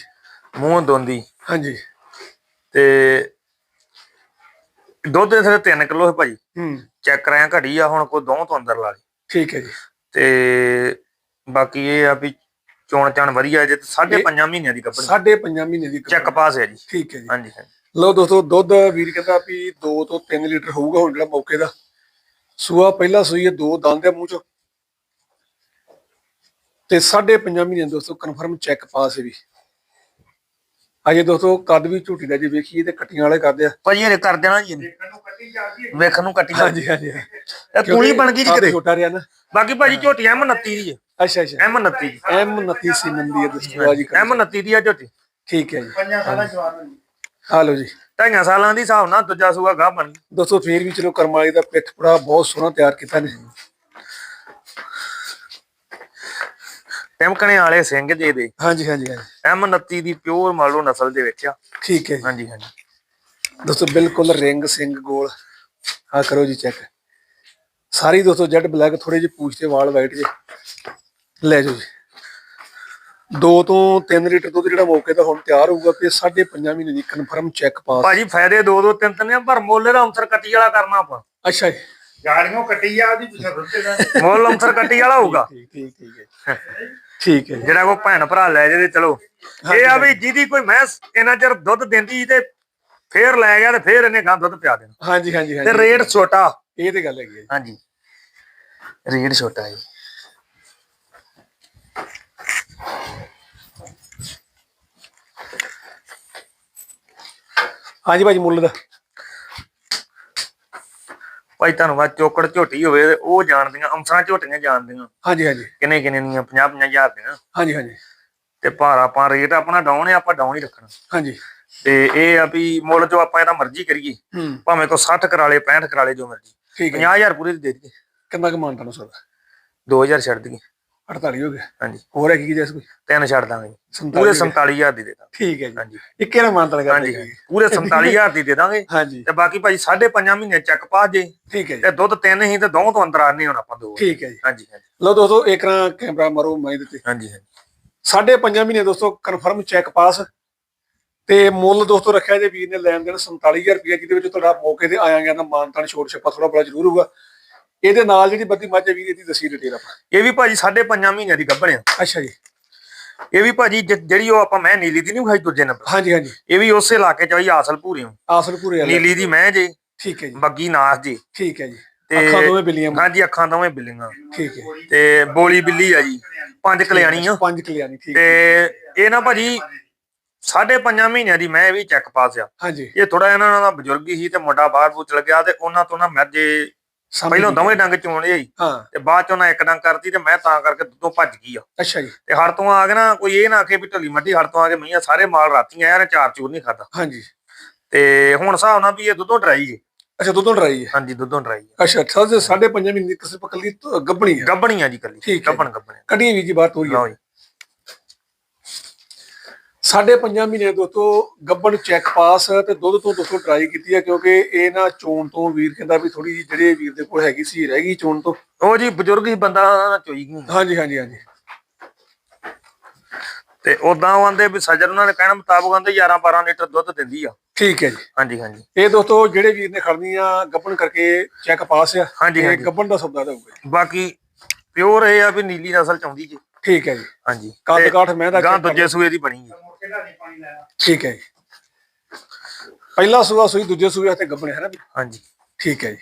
Speaker 2: ਮੂੰਹ ਦੋਂਦੀ।
Speaker 1: ਹਾਂਜੀ।
Speaker 2: ਤੇ ਦੁੱਧ ਦੇ ਥਲੇ 3 ਕਿਲੋ ਹੈ ਭਾਜੀ।
Speaker 1: ਹੂੰ।
Speaker 2: ਚੈੱਕ ਕਰਾਇਆ ਘੜੀ ਆ ਹੁਣ ਕੋਈ ਦੋ ਤੋਂ ਅੰਦਰ ਲਾ ਲਈ।
Speaker 1: ਠੀਕ ਹੈ ਜੀ।
Speaker 2: ਤੇ ਬਾਕੀ ਇਹ ਆ ਵੀ ਚੋਣ ਚਾਣ ਵਧੀਆ ਜੇ ਤੇ ਸਾਢੇ ਪੰਜਾਂ ਮਹੀਨਿਆਂ ਦੀ ਕੱਪੜੀ।
Speaker 1: ਸਾਢੇ ਪੰਜਾਂ ਮਹੀਨੇ ਦੀ
Speaker 2: ਚੈੱਕ ਪਾਸ ਹੈ ਜੀ।
Speaker 1: ਠੀਕ ਹੈ ਜੀ।
Speaker 2: ਹਾਂਜੀ ਹਾਂਜੀ।
Speaker 1: ਲਓ ਦੋਸਤੋ ਦੁੱਧ ਵੀਰ ਕਹਿੰਦਾ ਵੀ 2 ਤੋਂ 3 ਲੀਟਰ ਹੋਊਗਾ ਹੁਣ ਜਿਹੜਾ ਮੌਕੇ ਦਾ। ਸੂਆ ਪਹਿਲਾ ਸੂਈ ਹੈ ਦੋ ਦੰਦ ਹੈ ਮੂੰਹ ਚ। ਤੇ ਸਾਢੇ ਪੰਜਾਂ ਮਹੀਨੇ ਦੋਸਤੋ ਕਨਫਰਮ ਚੈੱਕ ਪਾਸ ਹੈ ਵੀ। ਅਜੇ ਦੋਸਤੋ ਕੱਦ ਵੀ ਝੂਟੀ ਦਾ ਜੇ ਵੇਖੀਏ ਤੇ ਕੱਟੀਆਂ ਵਾਲੇ ਕਰਦੇ ਆ।
Speaker 2: ਭਾਜੀ ਇਹ ਕਰ ਦੇਣਾ ਜੀ। ਇਹਨੇ। ਵੇਖਣ ਨੂੰ ਕੱਟੀ ਜਾਂਦੀ
Speaker 1: ਹਾਂਜੀ ਹਾਂਜੀ।
Speaker 2: ਇਹ ਕੂਣੀ ਬਣ ਗਈ ਜੀ ਕਿਤੇ?
Speaker 1: ਛੋਟਾ ਰਿਹਾ ਨਾ।
Speaker 2: ਬਾਕੀ ਭਾਜੀ ਝੋਟੀ ਐਮ 29 ਦੀ ਹੈ।
Speaker 1: ਅੱਛਾ ਅੱਛਾ।
Speaker 2: ਐਮ 29 ਦੀ
Speaker 1: ਐਮ 29 ਸੀਮਨ ਦੀ ਹੈ ਦੋਸਤੋ ਆ ਜੀ
Speaker 2: ਐਮ 29 ਦੀ ਆ ਝੋਟੀ।
Speaker 1: ਠੀਕ ਹੈ ਜੀ।
Speaker 2: ਪੰਜਾਂ ਸਾਲਾਂ ਜਵਾਨ
Speaker 1: ਆ ਲਓ ਜੀ।
Speaker 2: ਢਾਈਆਂ ਸਾਲਾਂ ਦੀ ਹਿਸਾਬ ਨਾਲ ਦੂਜਾ ਸੂਆ ਗਾਹ ਬਣ
Speaker 1: ਦੋਸਤੋ ਫੇਰ ਵੀ ਚਲੋ ਕਰਮ ਵਾਲੀ ਦਾ ਪਿੱਠ ਪੜਾ ਬਹੁਤ ਸੋਹਣਾ ਤਿਆਰ ਕੀਤਾ ਨੇ।
Speaker 2: ਟਿਮਕਣੇ ਵਾਲੇ ਸਿੰਘ ਜੇ ਦੇ।
Speaker 1: ਹਾਂਜੀ ਹਾਂਜੀ ਹਾਂਜੀ।
Speaker 2: ਐਮ 29 ਦੀ ਪਿਓਰ ਮਾਲੋ ਨਸਲ ਦੇ ਵਿੱਚ ਆ।
Speaker 1: ਠੀਕ ਹੈ ਜੀ।
Speaker 2: ਹਾਂਜੀ ਹਾਂਜੀ।
Speaker 1: ਦੋਸਤੋ ਬਿਲਕੁਲ ਰਿੰਗ ਸਿੰਘ ਗੋਲ। ਆ ਕਰੋ ਜੀ ਚੈੱਕ ਸਾਰੀ ਦੋਸਤੋ ਜੈਡ ਬਲੈਕ ਥੋੜੇ ਜਿਹੇ ਪੂਛ ਤੇ ਵਾਲ ਵਾਈਟ ਜੇ। ਲੈ ਜਾਓ ਜੀ। 2 ਤੋਂ 3 ਲੀਟਰ ਦੁੱਧ ਜਿਹੜਾ ਮੌਕੇ ਦਾ ਹੁਣ ਤਿਆਰ ਹੋਊਗਾ ਤੇ 5.5 ਮਹੀਨੇ ਦੀ ਕਨਫਰਮ ਚੈੱਕ ਪਾਸ
Speaker 2: ਭਾਜੀ ਫਾਇਦੇ ਦੋ ਦੋ ਤਿੰਨ ਤਿੰਨ ਆ ਪਰ ਮੁੱਲ ਦਾ ਅੰਸਰ ਕੱਟੀ ਵਾਲਾ ਕਰਨਾ ਆਪਾਂ।
Speaker 1: ਅੱਛਾ ਜੀ।
Speaker 3: ਗਾੜੀਆਂ ਕੱਟੀ ਆ ਉਹਦੀ ਪਿੱਛੇ ਰੁੱਤੇ ਦਾ
Speaker 2: ਮੁੱਲ ਅੰਸਰ ਕੱਟੀ ਵਾਲਾ ਹੋਊਗਾ।
Speaker 1: ਠੀਕ ਠੀਕ ਠੀਕ ਹੈ ਠੀਕ ਹੈ
Speaker 2: ਜਿਹੜਾ ਕੋ ਭੈਣ ਭਰਾ ਲੈ ਜੇ ਤੇ ਚਲੋ ਇਹ ਆ ਵੀ ਜਿਹਦੀ ਕੋਈ ਮੈਂਸ ਇਹਨਾਂ ਚਿਰ ਦੁੱਧ ਦਿੰਦੀ ਤੇ ਫੇਰ ਲੈ ਗਿਆ ਤੇ ਫੇਰ ਇਹਨੇ ਗਾਂ ਦੁੱਧ ਪਿਆ ਦੇਣਾ।
Speaker 1: ਹਾਂਜੀ ਹਾਂਜੀ
Speaker 2: ਤੇ
Speaker 1: ਹਾਂਜੀ
Speaker 2: ਰੇਟ ਛੋਟਾ।
Speaker 1: ਇਹ ਤੇ ਗੱਲ ਹੈਗੀ ਹੈ ਜੀ।
Speaker 2: ਹਾਂਜੀ। ਰੇਟ ਛੋਟਾ ਹੈ
Speaker 1: ਹਾਂਜੀ ਭਾਜੀ ਮੁੱਲ ਦਾ।
Speaker 2: ਭਾਈ ਧੰਨਵਾਦ ਚੋਕੜ ਝੋਟੀ ਹੋਵੇ ਤੇ ਉਹ ਜਾਣਦੀਆਂ ਅੰਸਰਾਂ ਝੋਟੀਆਂ ਜਾਣਦੀਆਂ।
Speaker 1: ਹਾਂਜੀ ਹਾਂਜੀ।
Speaker 2: ਕਿੰਨੇ ਕਿੰਨੇ ਦੀਆਂ? 50 50 ਹਜ਼ਾਰ ਦੀਆਂ।
Speaker 1: ਹਾਂਜੀ ਹਾਂਜੀ।
Speaker 2: ਤੇ ਭਾਰ ਆਪਾਂ ਰੇਟ ਆਪਣਾ ਡਾਊਨ ਹੈ ਆਪਾਂ ਡਾਊਨ ਹੀ ਰੱਖਣਾ।
Speaker 1: ਹਾਂਜੀ।
Speaker 2: ਤੇ ਇਹ ਆ ਵੀ ਮੁੱਲ ਜੋ ਆਪਾਂ ਇਹਦਾ ਮਰਜ਼ੀ ਕਰੀਏ। ਭਾਵੇਂ ਕੋ 60 ਕਰਾਲੇ 65 ਕਰਾਲੇ ਜੋ ਮਰਜ਼ੀ।
Speaker 1: ਠੀਕ ਹੈ।
Speaker 2: 50000 ਪੂਰੇ ਦੀ ਦੇ
Speaker 1: ਕਿੰਨਾ ਕੁ ਮਾਨਤਾ ਨੂੰ ਸਰ
Speaker 2: 2000 ਛੱਡ ਦਈਏ।
Speaker 1: 48 ਹੋ ਗਿਆ
Speaker 2: ਹਾਂਜੀ।
Speaker 1: ਹੋਰ ਹੈ ਕੀ ਜੈਸ ਕੋਈ?
Speaker 2: ਤਿੰਨ ਛੱਡ ਦਾਂਗੇ।
Speaker 1: 47
Speaker 2: ਪੂਰੇ
Speaker 1: ਹੋ ਗਿਆ।
Speaker 2: 47000 ਦੀ ਦੇ ਦਾਂਗੇ।
Speaker 1: ਠੀਕ ਹੈ ਜੀ।
Speaker 2: ਹਾਂਜੀ।
Speaker 1: ਇੱਕੇ ਨਾਲ ਮਾਨਤਾ ਲਗਾ
Speaker 2: ਹਾਂਜੀ। ਪੂਰੇ 47000 ਦੀ ਦੇ ਦਾਂਗੇ।
Speaker 1: ਹਾਂਜੀ।
Speaker 2: ਤੇ ਬਾਕੀ ਭਾਈ 5.5 ਮਹੀਨੇ ਚੱਕ ਪਾ ਜੇ।
Speaker 1: ਠੀਕ ਹੈ ਜੀ।
Speaker 2: ਤੇ ਦੁੱਧ ਤਿੰਨ ਹੀ ਤੇ ਦੋ ਤੋਂ ਅੰਦਰ ਆ ਨਹੀਂ ਹੁਣ ਆਪਾਂ ਦੋ।
Speaker 1: ਠੀਕ ਹੈ ਜੀ।
Speaker 2: ਹਾਂਜੀ ਹਾਂਜੀ।
Speaker 1: ਲੋ ਦੋਸਤੋ ਇਕਰਾ ਕੈਮਰਾ ਮਾਰੋ ਮੈਂ ਦਿੱਤੇ
Speaker 2: ਹਾਂਜੀ ਹਾਂਜੀ।
Speaker 1: ਸਾਢੇ ਪੰਜਾਂ ਮਹੀਨੇ ਦੋਸਤੋ ਕਨਫਰਮ ਚੈੱਕ ਪਾਸ ਤੇ ਮੁੱਲ ਦੋਸਤੋ ਰੱਖਿਆ ਜੇ ਵੀਰ ਨੇ ਲੈਣ ਦੇਣ 47000 ਰੁਪਏ ਜਿਹਦੇ ਵਿੱਚ ਤੁਹਾਡਾ ਮੌਕੇ ਤੇ ਆਇਆ ਗਿਆ ਨਾ ਮਾਨਤਾਨ ਛੋਟ ਛੱਪਾ ਥੋੜਾ ਬੜਾ ਜ਼ਰੂਰ ਹੋਊਗਾ। ਇਹਦੇ ਨਾਲ ਜਿਹੜੀ ਬੱਦੀ ਮੱਝ ਵੀਰ ਇਹਦੀ ਦੱਸੀ ਡਿਟੇਲ ਆਪਾਂ।
Speaker 2: ਇਹ ਵੀ ਭਾਜੀ 5.5 ਮਹੀਨਿਆਂ ਦੀ ਗੱਭਣ ਆ।
Speaker 1: ਅੱਛਾ ਜੀ।
Speaker 2: ਇਹ ਵੀ ਭਾਜੀ ਜਿਹੜੀ ਉਹ ਆਪਾਂ ਮੈਂ ਨੀਲੀ ਦੀ ਨਹੀਂ ਖਾਈ ਦੂਜੇ ਨੰਬਰ।
Speaker 1: ਹਾਂਜੀ ਹਾਂਜੀ।
Speaker 2: ਇਹ ਵੀ ਉਸੇ ਇਲਾਕੇ ਚ ਆਈ ਆਸਲ ਭੂਰੀਓ
Speaker 1: ਆਸਲ ਪੂਰੇ ਵਾਲੇ।
Speaker 2: ਨੀਲੀ ਦੀ ਮੈਂ ਜੇ
Speaker 1: ਠੀਕ ਹੈ ਜੀ।
Speaker 2: ਬੱਗੀ ਨਾਸ ਜੀ।
Speaker 1: ਠੀਕ ਹੈ ਜੀ।
Speaker 2: ਤੇ-
Speaker 1: ਅੱਖਾਂ ਦੋਵੇਂ ਬਿੱਲੀਆਂ।
Speaker 2: ਹਾਂਜੀ ਅੱਖਾਂ ਦੋਵੇਂ ਬਿੱਲੀਆਂ।
Speaker 1: ਠੀਕ ਹੈ।
Speaker 2: ਤੇ ਬੋਲੀ ਬਿੱਲੀ ਆ ਜੀ ਪੰਜ ਕਲਿਆਣੀ ਆ
Speaker 1: ਪੰਜ ਕਲਿਆਣੀ ਠੀਕ
Speaker 2: ਤੇ ਇਹ ਨਾ ਭਾਜੀ ਸਾਢੇ ਪੰਜਾਂ ਮਹੀਨਿਆਂ ਦੀ ਮੈਂ ਵੀ ਚੈੱਕ ਪਾਸ ਆ।
Speaker 1: ਹਾਂਜੀ।
Speaker 2: ਇਹ ਥੋੜਾ ਇਹਨਾਂ ਦਾ ਬਜ਼ੁਰਗ ਹੀ ਤੇ ਮੁੰਡਾ ਬਾਹਰ ਬੂਚ ਲੱਗਿਆ ਤੇ ਉਹਨਾਂ ਤੋਂ ਨਾ ਮੈਂ ਜੇ
Speaker 1: ਸਮਝ
Speaker 2: ਪਹਿਲਾਂ। ਦੋਵੇਂ ਡੰਗ ਚੋਣ ਲਈ
Speaker 1: ਹਾਂ।
Speaker 2: ਤੇ ਬਾਅਦ ਚ ਉਹਨਾਂ ਇੱਕ ਡੰਗ ਕਰਤੀ ਤੇ ਮੈਂ ਤਾਂ ਕਰਕੇ ਦੁੱਧੋਂ ਭੱਜ ਗਈ ਆ।
Speaker 1: ਅੱਛਾ ਜੀ।
Speaker 2: ਤੇ ਹੜ ਤੋਂ ਆ ਕੇ ਨਾ ਕੋਈ ਇਹ ਨਾ ਆਖੇ ਵੀ ਢੱਲੀ ਮੱਡੀ ਹੜ ਤੋਂ ਆ ਕੇ ਮਈਆਂ ਸਾਰੇ ਮਾਲ ਰਾਤੀਆਂ ਯਾਰ ਚਾਰ ਚੂਰ ਨਹੀਂ ਖਾਦਾ
Speaker 1: ਹਾਂਜੀ।
Speaker 2: ਤੇ ਹੁਣ ਹਿਸਾਬ ਨਾਲ ਵੀ ਇਹ ਦੁੱਧੋਂ ਡਰਾਈ ਜੀ।
Speaker 1: ਅੱਛਾ ਦੁੱਧੋਂ ਡਰਾਈ ਹੈ
Speaker 2: ਹਾਂਜੀ ਦੁੱਧੋਂ ਡਰਾਈ
Speaker 1: ਅੱਛਾ ਅੱਛਾ ਤੇ ਸਾਢੇ ਪੰਜਾਂ ਮਹੀਨੇ ਦੀ ਕਿਸੇ ਪਕਲੀ ਗੱਬਣੀ ਹੈ
Speaker 2: ਗੱਬਣੀ ਆ ਜੀ ਕੱਲੀ
Speaker 1: ਹੈ।
Speaker 2: ਗੱਬਣ ਗੱਬਣ
Speaker 1: ਕੱਢੀਏ ਵੀ ਜੀ ਬਾਹਰ ਤੋਰੀ
Speaker 2: ਲਓ ਜੀ।
Speaker 1: ਸਾਢੇ ਪੰਜਾਂ ਮਹੀਨੇ ਦੋਸਤੋ ਗੱਬਣ ਚੈੱਕ ਪਾਸ ਤੇ ਦੁੱਧ ਤੋਂ ਦੋਸਤੋ ਟਰਾਈ ਕੀਤੀ ਹੈ ਕਿਉਂਕਿ ਇਹ ਨਾ ਚੋਣ ਤੋਂ ਵੀਰ ਕਹਿੰਦਾ ਵੀ ਥੋੜੀ ਜਿਹੀ ਜਿਹੜੇ ਵੀਰ ਦੇ ਕੋਲ ਹੈਗੀ ਸੀ ਰਹਿ ਗਈ ਚੋਣ ਤੋਂ।
Speaker 2: ਉਹ ਜੀ ਬਜ਼ੁਰਗ ਹੀ ਬੰਦਾ ਚੋਈ ਗਈ।
Speaker 1: ਹਾਂਜੀ ਹਾਂਜੀ ਹਾਂਜੀ।
Speaker 2: ਤੇ ਉਦਾਂ ਉਹ ਆਂਦੇ ਵੀ ਸੱਜਣ ਉਹਨਾਂ ਦੇ ਕਹਿਣ ਮੁਤਾਬਕ ਆਂਦੇ 11 12 ਲੀਟਰ ਦੁੱਧ ਦਿੰਦੀ ਆ।
Speaker 1: ਠੀਕ ਹੈ ਜੀ।
Speaker 2: ਹਾਂਜੀ ਹਾਂਜੀ।
Speaker 1: ਇਹ ਦੋਸਤੋ ਜਿਹੜੇ ਵੀਰ ਨੇ ਖੜਨੀਆਂ ਗੱਬਣ ਕਰਕੇ ਚੈੱਕ ਪਾਸ ਆ
Speaker 2: ਹਾਂਜੀ, ਹਾਂਜੀ।
Speaker 1: ਗੱਬਣ ਦਾ ਸੌਦਾ ਦਊਗਾ।
Speaker 2: ਬਾਕੀ ਪਿਓਰ ਇਹ ਆ ਵੀ ਨੀਲੀ ਨਸਲ ਚਾਹੁੰਦੀ ਜੀ।
Speaker 1: ਠੀਕ ਹੈ ਜੀ।
Speaker 2: ਹਾਂਜੀ।
Speaker 1: ਕੱਦ ਕਾਠ ਮੈਂ ਦਾ
Speaker 2: ਗਾਂ ਦੂਜੇ ਸੂਏ ਦੀ ਬਣੀ ਜੀ
Speaker 1: ਠੀਕ ਹੈ ਜੀ। ਪਹਿਲਾ ਸੂਆ ਸੂਈ ਦੂਜੇ ਸੂਏ ਹੱਥੇ ਗੱਬਣ ਹੈ ਨਾ ਵੀ?
Speaker 2: ਹਾਂਜੀ।
Speaker 1: ਠੀਕ ਹੈ ਜੀ।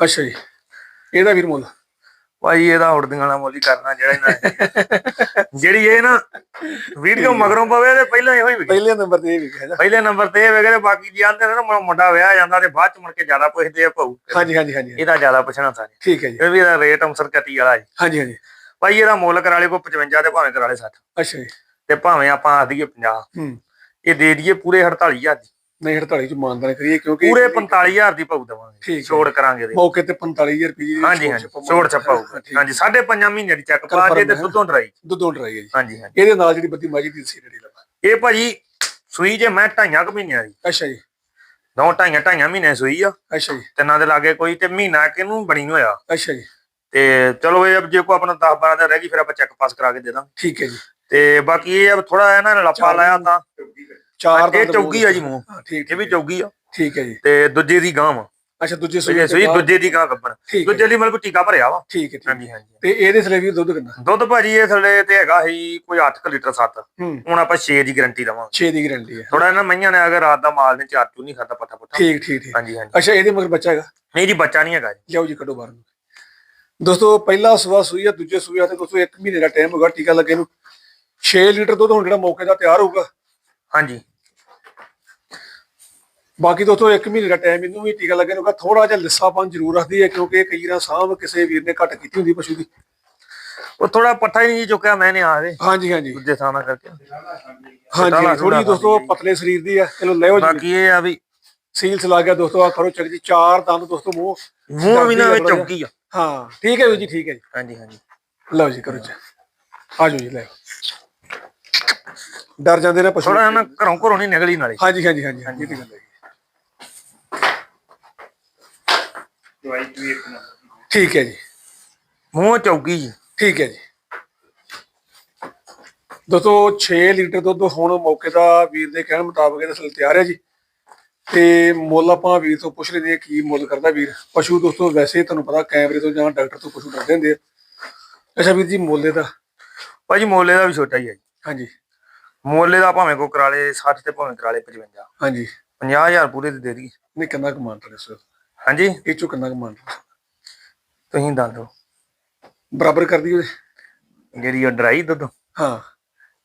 Speaker 1: ਅੱਛਾ ਜੀ। ਇਹਦਾ ਵੀਰ ਮੁੱਲ?
Speaker 2: ਭਾਈ ਇਹਦਾ ਉੜਦੀਆਂ ਵਾਲਾ ਮੁੱਲ ਕਰਨਾ ਜਿਹੜਾ ਇਹਨਾਂ ਜਿਹੜੀ ਇਹ ਨਾ ਵੀਡੀਓ ਮਗਰੋਂ ਪਵੇ ਤੇ ਪਹਿਲਾਂ ਇਹੋ ਹੀ ਵਿਕੇ
Speaker 1: ਪਹਿਲੇ ਨੰਬਰ ਤੇ ਇਹ ਵੀ ਹੈਗਾ
Speaker 2: ਪਹਿਲੇ ਨੰਬਰ ਤੇ ਇਹ ਵਿਕੇ ਤੇ ਬਾਕੀ ਜੀ ਆਂਦੇ ਨੇ ਨਾ ਮੁੰਡਾ ਵਿਆਹ ਜਾਂਦਾ ਤੇ ਬਾਅਦ ਚ ਮੁੜ ਕੇ ਜ਼ਿਆਦਾ ਪੁੱਛਦੇ ਆ ਭਾਊ।
Speaker 1: ਹਾਂਜੀ ਹਾਂਜੀ ਹਾਂਜੀ।
Speaker 2: ਇਹਦਾ ਜ਼ਿਆਦਾ ਪੁੱਛਣਾ ਸਾਰੇ।
Speaker 1: ਠੀਕ ਹੈ ਜੀ।
Speaker 2: ਇਹ ਵੀ ਇਹਦਾ ਰੇਟ ਅੰਸਰ ਕੱਟੀ ਵਾਲਾ ਜੀ
Speaker 1: ਹਾਂਜੀ ਹਾਂਜੀ।
Speaker 2: ਭਾਈ ਇਹਦਾ ਮੁੱਲ ਕਰਾ ਲੇ ਕੋ 55 ਤੇ ਭਾਵੇਂ ਕਰਾ ਲੇ 60
Speaker 1: ਅੱਛਾ ਜੀ।
Speaker 2: ਤੇ ਭਾਵੇਂ ਆਪਾਂ ਆਖ ਦਈਏ 50
Speaker 1: ਹੂੰ।
Speaker 2: ਇਹ ਦੇ ਦਈਏ ਪੂਰੇ 48000 ਦੀ।
Speaker 1: ਨਹੀਂ 48 ਚ ਮਾਨਦਾਨ ਕਰੀਏ ਕਿਉਂਕਿ
Speaker 2: ਪੂਰੇ 45000 ਦੀ ਭਾਊ ਦੇਵਾਂਗੇ। ਛੋੜ ਕਰਾਂਗੇ ਦੇ
Speaker 1: ਮੌਕੇ ਤੇ 45000 ਰੁਪਏ ਦੀ
Speaker 2: ਹਾਂਜੀ ਹਾਂਜੀ ਛੋੜ ਛੱਪਾ ਹੋਊਗਾ। ਹਾਂਜੀ ਸਾਢੇ ਪੰਜਾਂ ਮਹੀਨੇ ਦੀ ਚੱਕ ਪਾ ਜੇ ਤੇ ਦੁੱਧੋਂ ਡਰਾਈ।
Speaker 1: ਦੁੱਧੋਂ ਡਰਾਈ ਹੈ ਜੀ।
Speaker 2: ਹਾਂਜੀ ਹਾਂਜੀ।
Speaker 1: ਇਹਦੇ ਨਾਲ ਜਿਹੜੀ ਬੱਤੀ ਮਾਜੀ ਦੀ ਸੀ ਰੇੜੀ ਲਗਾ
Speaker 2: ਇਹ ਭਾਜੀ ਸੂਈ ਜੇ ਮੈਂ ਢਾਈਆਂ ਕੁ ਮਹੀਨਿਆਂ ਦੀ।
Speaker 1: ਅੱਛਾ ਜੀ।
Speaker 2: ਦੋ ਢਾਈਆਂ ਢਾਈਆਂ ਮਹੀਨੇ ਸੂਈ ਆ।
Speaker 1: ਅੱਛਾ ਜੀ।
Speaker 2: ਤਿੰਨਾਂ ਦੇ ਲਾਗੇ ਕੋਈ ਤੇ ਮਹੀਨਾ ਕਿਨੂੰ ਬਣੀ ਨੂੰ ਹੋਇਆ।
Speaker 1: ਅੱਛਾ ਜੀ।
Speaker 2: ਤੇ ਚਲੋ ਇਹ ਜੇ ਕੋ ਆਪਣਾ 10 12 ਦਿਨ ਰਹਿ ਗਈ ਫਿਰ ਆਪਾਂ ਚੈੱਕ ਪਾਸ ਕਰਾ ਕੇ ਦੇ ਦਾਂਗੇ।
Speaker 1: ਠੀਕ ਹੈ ਜੀ।
Speaker 2: ਤੇ ਬਾਕੀ ਇਹ ਥੋੜਾ ਹੈ ਨਾ ਲੱਪਾ ਲਾਇਆ ਤਾਂ।
Speaker 1: ਚਾਰ
Speaker 2: ਇਹ
Speaker 1: ਦੰਦ
Speaker 2: ਚੌਗੀ ਆ ਜੀ ਮੂੰਹ।
Speaker 1: ਹਾਂ, ਠੀਕ
Speaker 2: ਇਹ ਵੀ ਚੌਗੀ ਆ।
Speaker 1: ਠੀਕ ਹੈ ਜੀ।
Speaker 2: ਤੇ ਦੂਜੇ ਦੀ ਗਾਂ ਵਾ।
Speaker 1: ਅੱਛਾ ਦੂਜੇ ਸੂਏ
Speaker 2: ਸੂਈ ਦੂਜੇ ਦੀ ਗਾਂ ਗੱਬਣ
Speaker 1: ਠੀਕ ਹੈ
Speaker 2: ਦੂਜੇ ਦੀ ਮਤਲਬ ਟੀਕਾ ਭਰਿਆ ਵਾ।
Speaker 1: ਠੀਕ ਹੈ ਠੀਕ
Speaker 2: ਹਾਂਜੀ ਹਾਂਜੀ।
Speaker 1: ਤੇ ਇਹਦੇ ਥਲੇ ਵੀ ਦੁੱਧ ਕਿੰਨਾ?
Speaker 2: ਦੁੱਧ ਭਾਜੀ ਇਹ ਥੱਲੇ ਤੇ ਹੈਗਾ ਸੀ ਕੋਈ 8 ਲੀਟਰ 7
Speaker 1: ਹੂੰ।
Speaker 2: ਹੁਣ ਆਪਾਂ 6 ਦੀ ਗਾਰੰਟੀ ਦਵਾਂਗੇ।
Speaker 1: 6 ਦੀ ਗਾਰੰਟੀ ਹੈ।
Speaker 2: ਥੋੜਾ ਇਹਨਾਂ ਮਈਆਂ ਨੇ ਅਗਰ ਰਾਤ ਦਾ ਮਾਲ ਨੇ ਚਾਰ ਚੂ ਨਹੀਂ ਖਾਦਾ ਪੱਠਾ ਪੁੱਠਾ।
Speaker 1: ਠੀਕ ਠੀਕ ਠੀਕ।
Speaker 2: ਹਾਂਜੀ ਹਾਂਜੀ।
Speaker 1: ਅੱਛਾ ਇਹਦੇ ਮਗਰ ਬੱਚਾ ਹੈਗਾ?
Speaker 2: ਨਹੀਂ ਜੀ ਬੱਚਾ ਨਹੀਂ ਹੈਗਾ ਜੀ।
Speaker 1: ਲਿਆਓ ਜੀ ਕੱਢੋ ਬਾਹਰ ਨੂੰ। ਦੋਸਤੋ ਪਹਿਲਾ ਸਵਾ ਸੂਈ ਆ ਦੂਜੇ ਸੂਈ ਆ ਤੇ ਦੋਸਤੋ 1 ਮਹੀਨੇ ਦਾ ਟਾਈਮ ਹੋਗਾ ਟੀਕਾ ਲੱਗੇ ਨੂੰ। 6 ਲੀਟਰ ਦੁੱਧ ਹੁਣ ਜਿਹੜਾ ਮੌਕੇ ਦਾ ਤਿਆਰ ਹੋਊਗਾ
Speaker 2: ਹਾਂਜੀ।
Speaker 1: ਬਾਕੀ ਦੋਸਤੋ 1 ਮਹੀਨੇ ਦਾ ਟਾਈਮ ਇਹਨੂੰ ਵੀ ਟੀਕਾ ਲੱਗੇ ਨੂੰ ਥੋੜਾ ਜਿਹਾ ਲਿੱਸਾਪਨ ਜ਼ਰੂਰ ਰੱਖਦੀ ਹੈ ਕਿਉਂਕਿ ਕਈ ਵਾਰ ਸਾਂਭ ਕਿਸੇ ਵੀਰ ਨੇ ਘੱਟ ਕੀਤੀ ਹੁੰਦੀ ਪਸ਼ੂ ਦੀ।
Speaker 2: ਉਹ ਥੋੜਾ ਪੱਠਾ ਹੀ ਨਹੀਂ ਚੁੱਕਿਆ ਮੈਂ ਨੇ ਆਵੇ
Speaker 1: ਹਾਂਜੀ ਹਾਂਜੀ।
Speaker 2: ਦੂਜੇ ਥਾਂ ਨਾਲ ਕਰਕੇ।
Speaker 1: ਹਾਂਜੀ ਥੋੜੀ ਦੋਸਤੋ ਪਤਲੇ ਸਰੀਰ ਦੀ ਆ ਚਲੋ ਲਿਓ ਜੀ।
Speaker 2: ਬਾਕੀ ਇਹ ਆ ਵੀ
Speaker 1: ਸੀਲਸ ਲਾ ਗਿਆ ਦੋਸਤੋ ਆ ਕਰੋ ਚੱਕ ਜੀ ਚਾਰ ਦੰਦ ਦੋਸਤੋ ਮੂੰਹ
Speaker 2: ਮੂੰਹ ਵੀ ਨਾ ਵਿੱਚ ਚੌਕੀ ਆ।
Speaker 1: ਹਾਂ ਠੀਕ ਹੈ ਜੀ ਠੀਕ ਹੈ ਜੀ।
Speaker 2: ਹਾਂਜੀ ਹਾਂਜੀ।
Speaker 1: ਲਓ ਜੀ ਕਰੋ ਜੀ ਆ ਜਾਓ ਜੀ ਲੈ। ਡਰ ਜਾਂਦੇ ਨੇ ਪਸ਼ੂ।
Speaker 2: ਥੋੜਾ ਨਾ ਘਰੋਂ ਘਰੋਂ ਨਹੀਂ ਨਿਕਲੀ ਨਾਲੇ।
Speaker 1: ਹਾਂਜੀ ਹਾਂਜੀ ਹਾਂਜੀ ਹਾਂਜੀ ਇਹ ਤੇ ਗੱਲ ਹੈ।
Speaker 2: ਦਵਾਈ ਵੀ ਇੱਕ
Speaker 1: ਠੀਕ ਹੈ ਜੀ।
Speaker 2: ਮੂੰਹ ਚੌਕੀ ਜੀ।
Speaker 1: ਠੀਕ ਹੈ ਜੀ। ਦੋਸਤੋ 6 ਲੀਟਰ ਦੁੱਧ ਹੁਣ ਮੌਕੇ ਦਾ ਵੀਰ ਦੇ ਕਹਿਣ ਮੁਤਾਬਕ ਇਹਦਾ ਅਸਲ ਤਿਆਰ ਹੈ ਜੀ। ਤੇ ਮੁੱਲ ਆਪਾਂ ਵੀਰ ਤੋਂ ਪੁੱਛ ਲੈਂਦੇ ਹਾਂ ਕੀ ਮੁੱਲ ਕਰਦਾ ਵੀਰ? ਪਸ਼ੂ ਦੋਸਤੋ ਵੈਸੇ ਤੁਹਾਨੂੰ ਪਤਾ ਕੈਮਰੇ ਤੋਂ ਜਾਂ ਡਾਕਟਰ ਤੋਂ ਪਸ਼ੂ ਡਰਦੇ ਹੁੰਦੇ ਆ। ਅੱਛਾ ਵੀਰ ਜੀ ਮੁੱਲ ਇਹਦਾ?
Speaker 2: ਭਾਜੀ ਮੋਲੇ ਦਾ ਵੀ ਛੋਟਾ ਹੀ ਹੈ ਜੀ।
Speaker 1: ਹਾਂਜੀ।
Speaker 2: ਮੋਲੇ ਦਾ ਭਾਵੇਂ ਕੋ ਕਰਾ ਲੇ 60 ਤੇ ਭਾਵੇਂ ਕਰਾ ਲੇ 55
Speaker 1: ਹਾਂਜੀ।
Speaker 2: 50000 ਪੂਰੇ ਦੇ ਦੇ ਦੀ
Speaker 1: ਨਹੀਂ ਕਿੰਨਾ ਕਮਾਨ ਤੁਹਾਡੇ ਸਰ
Speaker 2: ਹਾਂਜੀ?
Speaker 1: ਇਹ ਚੋਂ ਕਿੰਨਾ ਕਮਾਨ
Speaker 2: ਤੁਸੀਂ ਦੱਸ ਦਿਓ।
Speaker 1: ਬਰਾਬਰ ਕਰਦੀ ਉਹਦੇ?
Speaker 2: ਜਿਹੜੀ ਉਹ ਡਰਾਈ ਦੁੱਧ?
Speaker 1: ਹਾਂ।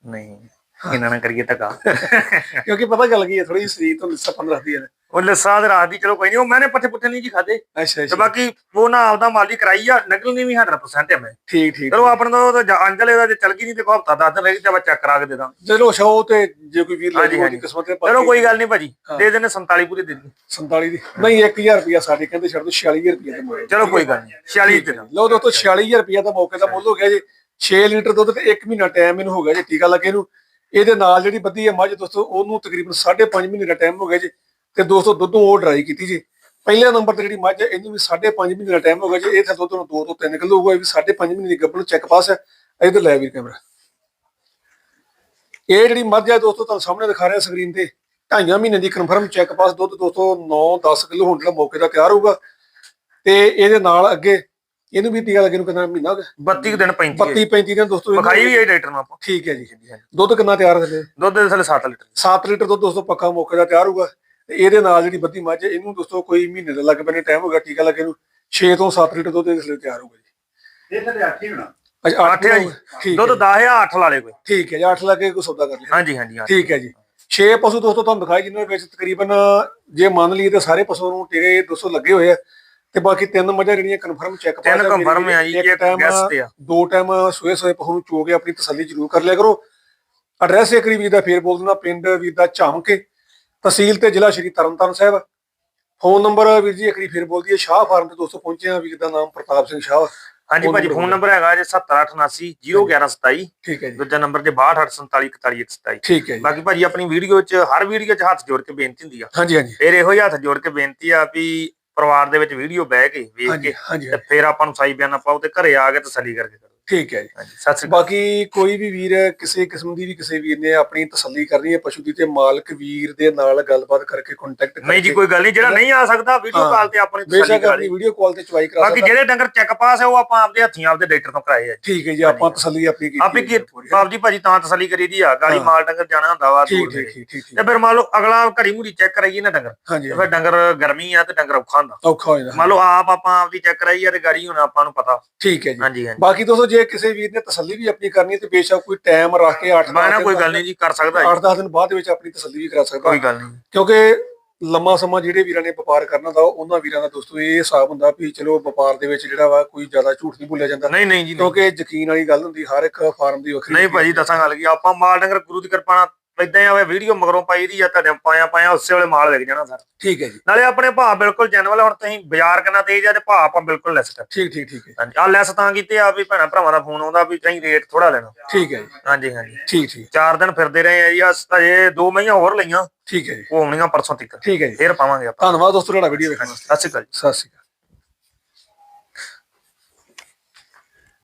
Speaker 2: ਨਹੀਂ। ਇਹਨਾਂ ਨਾਲ ਕਰੀਏ ਧੱਕਾ। [LAUGHS]
Speaker 1: ਕਿਉਂਕਿ ਪਤਾ ਗੱਲ ਕੀ ਹੈ ਥੋੜੀ ਸਰੀਰ ਤੋਂ ਲਿੱਸਾ 15 ਰੱਖਦੀ ਹੈ
Speaker 2: ਉਹ ਲੱਸਾ ਦੇ ਰਾਤ ਦੀ ਚਲੋ ਕੋਈ ਨਹੀਂ ਉਹ ਮੈਨੇ ਪੱਠੇ ਪੁੱਠੇ ਨਹੀਂ ਜੀ ਖਾਦੇ
Speaker 1: ਅੱਛਾ
Speaker 2: ਤੇ ਬਾਕੀ ਉਹ ਨਾ ਆਪਦਾ ਮਾਲੀ ਕਰਾਈ ਆ ਨਕਲ ਨਹੀਂ ਵੀ 100% ਹੈ ਮੈਂ।
Speaker 1: ਠੀਕ ਠੀਕ
Speaker 2: ਚਲੋ ਆਪਣਾ ਤਾਂ ਉਹ ਅੰਜਲੇ ਦਾ ਜੇ ਚਲ ਗਈ ਨਹੀਂ ਤੇ ਹਫਤਾ 10 ਦਿਨ ਰਹਿ ਗਿਆ ਚੈੱਕ ਕਰਾ ਕੇ ਦੇ ਦਾਂ
Speaker 1: ਚਲੋ ਸ਼ੋ ਤੇ ਜੇ ਕੋਈ ਵੀਰ ਲੈ
Speaker 2: ਹਾਂਜੀ,
Speaker 1: ਜਾਊ ਉਹਦੀ
Speaker 2: ਹਾਂਜੀ।
Speaker 1: ਕਿਸਮਤ ਹੈ
Speaker 2: ਚਲੋ ਕੋਈ ਗੱਲ ਨਹੀਂ ਭਾਜੀ। ਦੇ ਦੇਣੇ 47 ਪੂਰੇ ਦੇ ਦੇ
Speaker 1: 47 ਦੀ? ਨਹੀਂ 1000 ਰੁਪਿਆ ਸਾਡੇ ਕਹਿੰਦੇ ਛੱਡ ਦੋ 46000 ਰੁਪਿਆ ਮੋੜੇ
Speaker 2: ਚਲੋ ਕੋਈ ਗੱਲ ਨਹੀਂ 46 ਦੇ ਦਾਂ
Speaker 1: ਲਓ ਦੋਸਤੋ 46000 ਰੁਪਿਆ ਦਾ ਮੌਕੇ ਦਾ ਮੁੱਲ ਹੋ ਗਿਆ ਜੀ। 6 ਲੀਟਰ ਦੁੱਧ ਤੇ 1 ਮਹੀਨਾ ਟਾਈਮ ਇਹਨੂੰ ਹੋ ਗਿਆ ਜੀ ਟੀਕਾ ਲੱਗੇ ਨੂੰ ਇਹਦੇ ਨਾਲ ਜਿਹੜੀ ਬੱਧੀ ਹੈ ਮੱਝ ਦੋਸਤੋ, ਉਹਨੂੰ ਤਕਰੀਬਨ 5.5 ਮਹੀਨੇ ਦਾ ਟਾਈਮ ਹੋ ਗਿਆ ਜੀ ਤੇ ਦੋਸਤੋ ਦੁੱਧੋਂ ਉਹ ਡਰਾਈ ਕੀਤੀ ਜੀ। ਪਹਿਲੇ ਨੰਬਰ ਤੇ ਜਿਹੜੀ ਮੱਝ ਹੈ, ਇਹਨੂੰ ਵੀ 5.5 ਮਹੀਨੇ ਦਾ ਟਾਈਮ ਹੋ ਗਿਆ ਜੀ। ਇਹ ਤਾਂ ਦੁੱਧ ਨੂੰ 2 ਤੋਂ 3 ਕਿਲੋ ਹੋਊਗਾ, ਇਹ ਵੀ 5.5 ਮਹੀਨੇ ਦੀ ਗੱਭਣ ਚੈੱਕ ਪਾਸ ਹੈ। ਇਧਰ ਲੈ ਵੀ ਕੈਮਰਾ ਇਹ ਜਿਹੜੀ ਮੱਝ ਹੈ ਦੋਸਤੋ, ਤੁਹਾਨੂੰ ਸਾਹਮਣੇ ਦਿਖਾ ਰਿਹਾ ਸਕਰੀਨ ਤੇ। ਢਾਈਆਂ ਮਹੀਨੇ ਦੀ ਕਨਫਰਮ ਚੈੱਕ ਪਾਸ ਦੁੱਧ ਦੋਸਤੋ 9-10 ਕਿਲੋ ਹੋਣ ਦਾ ਮੌਕੇ ਦਾ ਤਿਆਰ ਹੋਊਗਾ। ਤੇ ਇਹਦੇ ਨਾਲ ਅੱਗੇ ਇਹਨੂੰ ਵੀ ਟੀਕਾ ਲੱਗੇ ਨੂੰ ਕਿੰਨਾ ਮਹੀਨਾ ਹੋ ਗਿਆ?
Speaker 2: 32 ਕੁ ਦਿਨ 35
Speaker 1: 32 35 ਦਿਨ ਦੋਸਤੋ ਇਹਨੂੰ-
Speaker 2: ਵਿਖਾਈ ਵੀ ਹੈ ਡਾਕਟਰ ਨੂੰ ਆਪਾਂ।
Speaker 1: ਠੀਕ ਹੈ ਜੀ ਦੁੱਧ ਕਿੰਨਾ ਤਿਆਰ ਹੈ ਥੱਲੇ
Speaker 2: ਦੁੱਧ ਦੇ ਥੱਲੇ 7 ਲੀਟਰ।
Speaker 1: 7 ਲੀਟਰ ਦੁੱਧ ਦੋਸਤੋ ਪੱਕਾ ਮੌਕੇ ਦਾ ਤਿਆਰ ਹੋਊਗਾ। ਤੇ ਇਹਦੇ ਨਾਲ ਜਿਹੜੀ ਬੱਦੀ ਮੱਝ ਹੈ, ਇਹਨੂੰ ਦੋਸਤੋ ਕੋਈ ਮਹੀਨੇ ਦਾ ਲੱਗ ਪੈਣੇ ਟਾਈਮ ਹੋਗਾ ਟੀਕਾ ਲੱਗੇ ਨੂੰ 6 ਤੋਂ 7 ਲੀਟਰ ਦੁੱਧ ਇਸ ਲਈ ਤਿਆਰ ਹੋਊਗਾ ਜੀ।
Speaker 3: ਇਹ ਥੱਲੇ ਅੱਠ ਹੀ ਹੋਣਾ।
Speaker 1: ਅੱਛਾ
Speaker 2: 8 ਹੈ ਜੀ।
Speaker 1: ਠੀਕ
Speaker 2: ਦੁੱਧ
Speaker 1: ਹੈ
Speaker 2: 10 ਆ 8 ਲਾ ਲੇ ਕੋਈ।
Speaker 1: ਠੀਕ ਹੈ ਜੀ 8 ਲੱਗੇ ਕੋਈ ਸੌਦਾ ਕਰ ਲਿਆ
Speaker 2: ਹਾਂਜੀ ਹਾਂਜੀ ਹਾਂਜੀ।
Speaker 1: ਠੀਕ ਹੈ ਜੀ। 6 ਪਸ਼ੂ ਦੋਸਤੋ ਤੁਹਾਨੂੰ ਦਿਖਾਈ ਜਿਨ੍ਹਾਂ ਵਿੱਚ ਤਕਰੀਬਨ ਜੇ ਮੰਨ ਲਈਏ ਤਾਂ ਸਾਰੇ ਪਸ਼ੂ ਨੂੰ ਟੀਕੇ ਦੋਸਤੋ ਲੱਗੇ ਹੋਏ ਆ। ਤੇ ਬਾਕੀ ਤਿੰਨ ਮੱਝਾਂ ਜਿਹੜੀਆਂ ਕਨਫਰਮ ਚੈੱਕ
Speaker 2: ਤਿੰਨ confirm ਆ ਜੀ, ਇੱਕ guest ਤੇ ਆ।
Speaker 1: ਦੋ ਟਾਈਮ ਸੋਏ ਸੋਏ ਪਸ਼ੂ ਨੂੰ ਚੋ ਕੇ ਆਪਣੀ ਤਸੱਲੀ ਜ਼ਰੂਰ ਕਰ ਲਿਆ ਕਰੋ। ਐਡਰੈਸ ਇੱਕ ਵਾਰੀ ਵੀਰ ਦਾ ਫੇਰ ਬੋਲ ਦਿੰਦਾ ਪਿੰਡ ਵੀਰ ਦਾ ਝਾਮਕੇ ਤਹਿਸੀਲ ਤੇ ਜ਼ਿਲ੍ਹਾ ਸ਼੍ਰੀ ਤਰਨਤਾਰਨ ਸਾਹਿਬ। ਫੋਨ ਨੰਬਰ ਵੀਰ ਜੀ ਇੱਕ ਵਾਰੀ ਫੇਰ ਬੋਲ ਦਈਏ ਸ਼ਾਹ ਫਾਰਮ ਤੇ ਦੋਸਤੋ ਪਹੁੰਚੇ ਆ ਵੀਰ ਦਾ ਨਾਮ ਪ੍ਰਤਾਪ ਸਿੰਘ ਸ਼ਾਹ।
Speaker 2: ਹਾਂਜੀ ਭਾਜੀ ਫੋਨ ਨੰਬਰ ਹੈਗਾ ਜੀ 7878 01127
Speaker 1: ਠੀਕ ਹੈ ਜੀ।
Speaker 2: ਦੂਜਾ ਨੰਬਰ ਜੇ 6248414127
Speaker 1: ਠੀਕ ਹੈ ਜੀ।
Speaker 2: ਬਾਕੀ ਭਾਜੀ ਆਪਣੀ ਵੀਡੀਓ 'ਚ ਹਰ ਵੀਡੀਓ 'ਚ ਹੱਥ ਜੋੜ ਕੇ ਬੇਨਤੀ ਹੁੰਦੀ ਆ।
Speaker 1: ਹਾਂਜੀ ਹਾਂਜੀ।
Speaker 2: ਫਿਰ ਇਹੋ ਹੀ ਹੱਥ ਜੋੜ ਕੇ ਬੇਨਤੀ ਆ ਵੀ ਪਰਿਵਾਰ ਦੇ ਵਿੱਚ ਵੀਡੀਓ ਬਹਿ ਕੇ ਵੇਖ
Speaker 1: ਹਾਂਜੀ
Speaker 2: ਕੇ
Speaker 1: ਹਾਂਜੀ
Speaker 2: ਤੇ ਫਿਰ ਆਪਾਂ ਨੂੰ ਸਹੀ ਬਿਆਨ ਪਾਓ ਤੇ ਘਰੇ ਆ ਕੇ ਤਸੱਲੀ ਕਰਕੇ ਕਰੋ।
Speaker 1: ਠੀਕ ਹੈ ਜੀ।
Speaker 2: ਹਾਂਜੀ ਸਤਿ ਸ੍ਰੀ ਅਕਾਲ।
Speaker 1: ਬਾਕੀ ਕੋਈ ਵੀ ਵੀਰ ਕਿਸੇ ਕਿਸਮ ਦੀ ਵੀ ਕਿਸੇ ਵੀਰ ਨੇ ਆਪਣੀ ਤਸੱਲੀ ਕਰਨੀ ਹੈ ਪਸ਼ੂ ਦੀ ਤੇ ਮਾਲਕ ਵੀਰ ਦੇ ਨਾਲ ਗੱਲਬਾਤ ਕਰਕੇ ਕੰਟੈਕਟ
Speaker 2: ਨਹੀਂ ਜੀ ਕੋਈ ਗੱਲ ਨਹੀਂ ਜਿਹੜਾ ਨਹੀਂ ਆ ਸਕਦਾ ਵੀਡੀਓ। ਕਾਲ ਤੇ ਆਪਣੀ ਤਸੱਲੀ ਕਰਾ ਲਈ।
Speaker 1: ਵੀਡੀਓ ਕਾਲ ਤੇ ਚੁਆਈ ਕਰਾ
Speaker 2: ਬਾਕੀ
Speaker 1: ਸਕਦਾ।
Speaker 2: ਜਿਹੜੇ ਡੰਗਰ ਚੈੱਕ ਪਾਸ ਹੈ ਉਹ ਆਪਾਂ ਆਪਦੇ ਹੱਥੀਂ ਆਪਦੇ ਡਾਕਟਰ ਤੋਂ ਕਰਾਏ ਆ
Speaker 1: ਠੀਕ ਹੈ ਜੀ ਆਪਾਂ ਤਸੱਲੀ ਆਪਣੀ ਕੀਤੀ
Speaker 2: ਆਪੇ ਕੀ। ਬਾਪ ਜੀ ਭਾਜੀ ਤਾਂ ਤਸੱਲੀ ਕਰੀ ਦੀ ਆ ਗਾੜੀ
Speaker 1: ਹਾਂ।
Speaker 2: ਮਾਲ ਡੰਗਰ ਜਾਣਾ ਹੁੰਦਾ ਵਾ
Speaker 1: ਠੀਕ ਠੀਕ। ਠੀਕ।
Speaker 2: ਤੇ ਫਿਰ ਮੰਨ ਲਓ ਅਗਲਾ ਘੜੀ ਮੁੜੀ ਚੈੱਕ ਕਰਾਈਏ ਨਾ ਡੰਗਰ
Speaker 1: ਹਾਂਜੀ
Speaker 2: ਤੇ ਫਿਰ ਡੰਗਰ ਗਰਮੀ ਆ ਤੇ ਡੰਗਰ ਔਖਾ ਹੁੰਦਾ।
Speaker 1: ਔਖਾ ਹੋ ਜਾਂਦਾ
Speaker 2: ਮੰਨ ਲਓ ਆਪ ਆਪਾਂ ਆਪਦੀ ਚੈੱਕ ਕਰਾਈਏ ਤੇ ਗਾੜੀ ਹੁਣ ਆਪਾਂ ਨੂੰ ਪਤਾ।
Speaker 1: ਠੀਕ ਹੈ ਜੀ।
Speaker 2: ਹਾਂਜੀ।
Speaker 1: ਬਾਕੀ ਦੋਸਤੋ ਜੇ ਕਿਸੇ ਵੀਰ ਨੇ ਤਸੱਲੀ ਵੀ ਆਪਣੀ ਕਰਨੀ ਤੇ ਬੇਸ਼ੱਕ ਕੋਈ ਟਾਈਮ ਰੱਖ ਕੇ 8
Speaker 2: ਮੈਂ ਨਾ ਕੋਈ ਗੱਲ ਨਹੀਂ ਜੀ ਕਰ ਸਕਦਾ ਜੀ।
Speaker 1: 8-10 ਦਿਨ ਬਾਅਦ ਵਿੱਚ ਆਪਣੀ ਤਸੱਲੀ ਵੀ ਕਰਾ ਸਕਦਾ
Speaker 2: ਕੋਈ ਗੱਲ ਨਹੀਂ
Speaker 1: ਕਿਉਂਕਿ ਲੰਮਾ ਸਮਾਂ ਜਿਹੜੇ ਵੀਰਾਂ ਨੇ ਵਪਾਰ ਕਰਨਾ ਦਾ ਉਹਨਾਂ ਵੀਰਾਂ ਦਾ ਦੋਸਤੋ ਇਹ ਹਿਸਾਬ ਹੁੰਦਾ ਵੀ ਚਲੋ ਵਪਾਰ ਦੇ ਵਿੱਚ ਜਿਹੜਾ ਵਾ ਕੋਈ ਜ਼ਿਆਦਾ ਝੂਠ ਨਹੀਂ ਬੋਲਿਆ ਜਾਂਦਾ
Speaker 2: ਨਹੀਂ ਨਹੀਂ ਜੀ।
Speaker 1: ਕਿਉਂਕਿ ਯਕੀਨ ਵਾਲੀ ਗੱਲ ਹੁੰਦੀ ਹਰ ਇੱਕ ਫਾਰਮ ਦੀ ਵੱਖਰੀ
Speaker 2: ਨਹੀਂ ਭਾਜੀ ਦੱਸਾਂ ਗੱਲ ਕੀ ਆਪਾਂ ਮਾਲ ਡੰਗਰ ਗੁਰੂ ਦੀ ਕਿਰਪਾ ਨਾਲ ਇਦਾਂ ਹੀ ਆਵੇ ਵੀਡੀਓ ਮਗਰੋਂ ਪਾਈ ਦੀ ਆ ਤੁਹਾਡੇ ਪਾਇਆ ਪਾਇਆ ਉਸੇ ਵੇਲੇ ਮਾਲ ਵਿਕ ਜਾਣਾ ਸਰ।
Speaker 1: ਠੀਕ ਹੈ ਜੀ।
Speaker 2: ਨਾਲੇ ਆਪਣੇ ਭਾਅ ਬਿਲਕੁਲ ਜੈਨੂਅਲ ਹੁਣ ਤੁਸੀਂ ਬਾਜ਼ਾਰ ਕਿੰਨਾ ਤੇਜ਼ ਆ ਤੇ ਭਾਅ ਆਪਾਂ ਬਿਲਕੁਲ ਲੈਸ ਕਰ
Speaker 1: ਠੀਕ ਠੀਕ ਠੀਕ ਹੈ।
Speaker 2: ਹਾਂਜੀ ਆ ਲੈਸ ਤਾਂ ਕੀਤੇ ਆ ਵੀ ਭੈਣਾ ਭਰਾਵਾਂ ਦਾ ਫੋਨ ਆਉਂਦਾ ਵੀ ਕਹੀਂ ਰੇਟ ਥੋੜਾ ਲੈਣਾ।
Speaker 1: ਠੀਕ ਹੈ ਜੀ।
Speaker 2: ਹਾਂਜੀ ਹਾਂਜੀ।
Speaker 1: ਠੀਕ ਠੀਕ।
Speaker 2: ਚਾਰ ਦਿਨ ਫਿਰਦੇ ਰਹੇ ਆ ਜੀ ਅਸ ਅਜੇ ਦੋ ਮਹੀਆਂ ਹੋਰ ਲਈਆਂ
Speaker 1: ਠੀਕ ਹੈ ਜੀ।
Speaker 2: ਉਹ ਆਉਣੀਆਂ ਪਰਸੋਂ ਤੱਕ
Speaker 1: ਠੀਕ ਹੈ ਜੀ।
Speaker 2: ਫੇਰ ਪਾਵਾਂਗੇ ਆਪਾਂ।
Speaker 1: ਧੰਨਵਾਦ ਦੋਸਤੋ ਤੁਹਾਡਾ ਵੀਡੀਓ ਵੇਖਣ ਵਾਸਤੇ।
Speaker 2: ਸਤਿ ਸ਼੍ਰੀ ਅਕਾਲ ਜੀ।
Speaker 1: ਸਤਿ ਸ਼੍ਰੀ ਅਕਾਲ।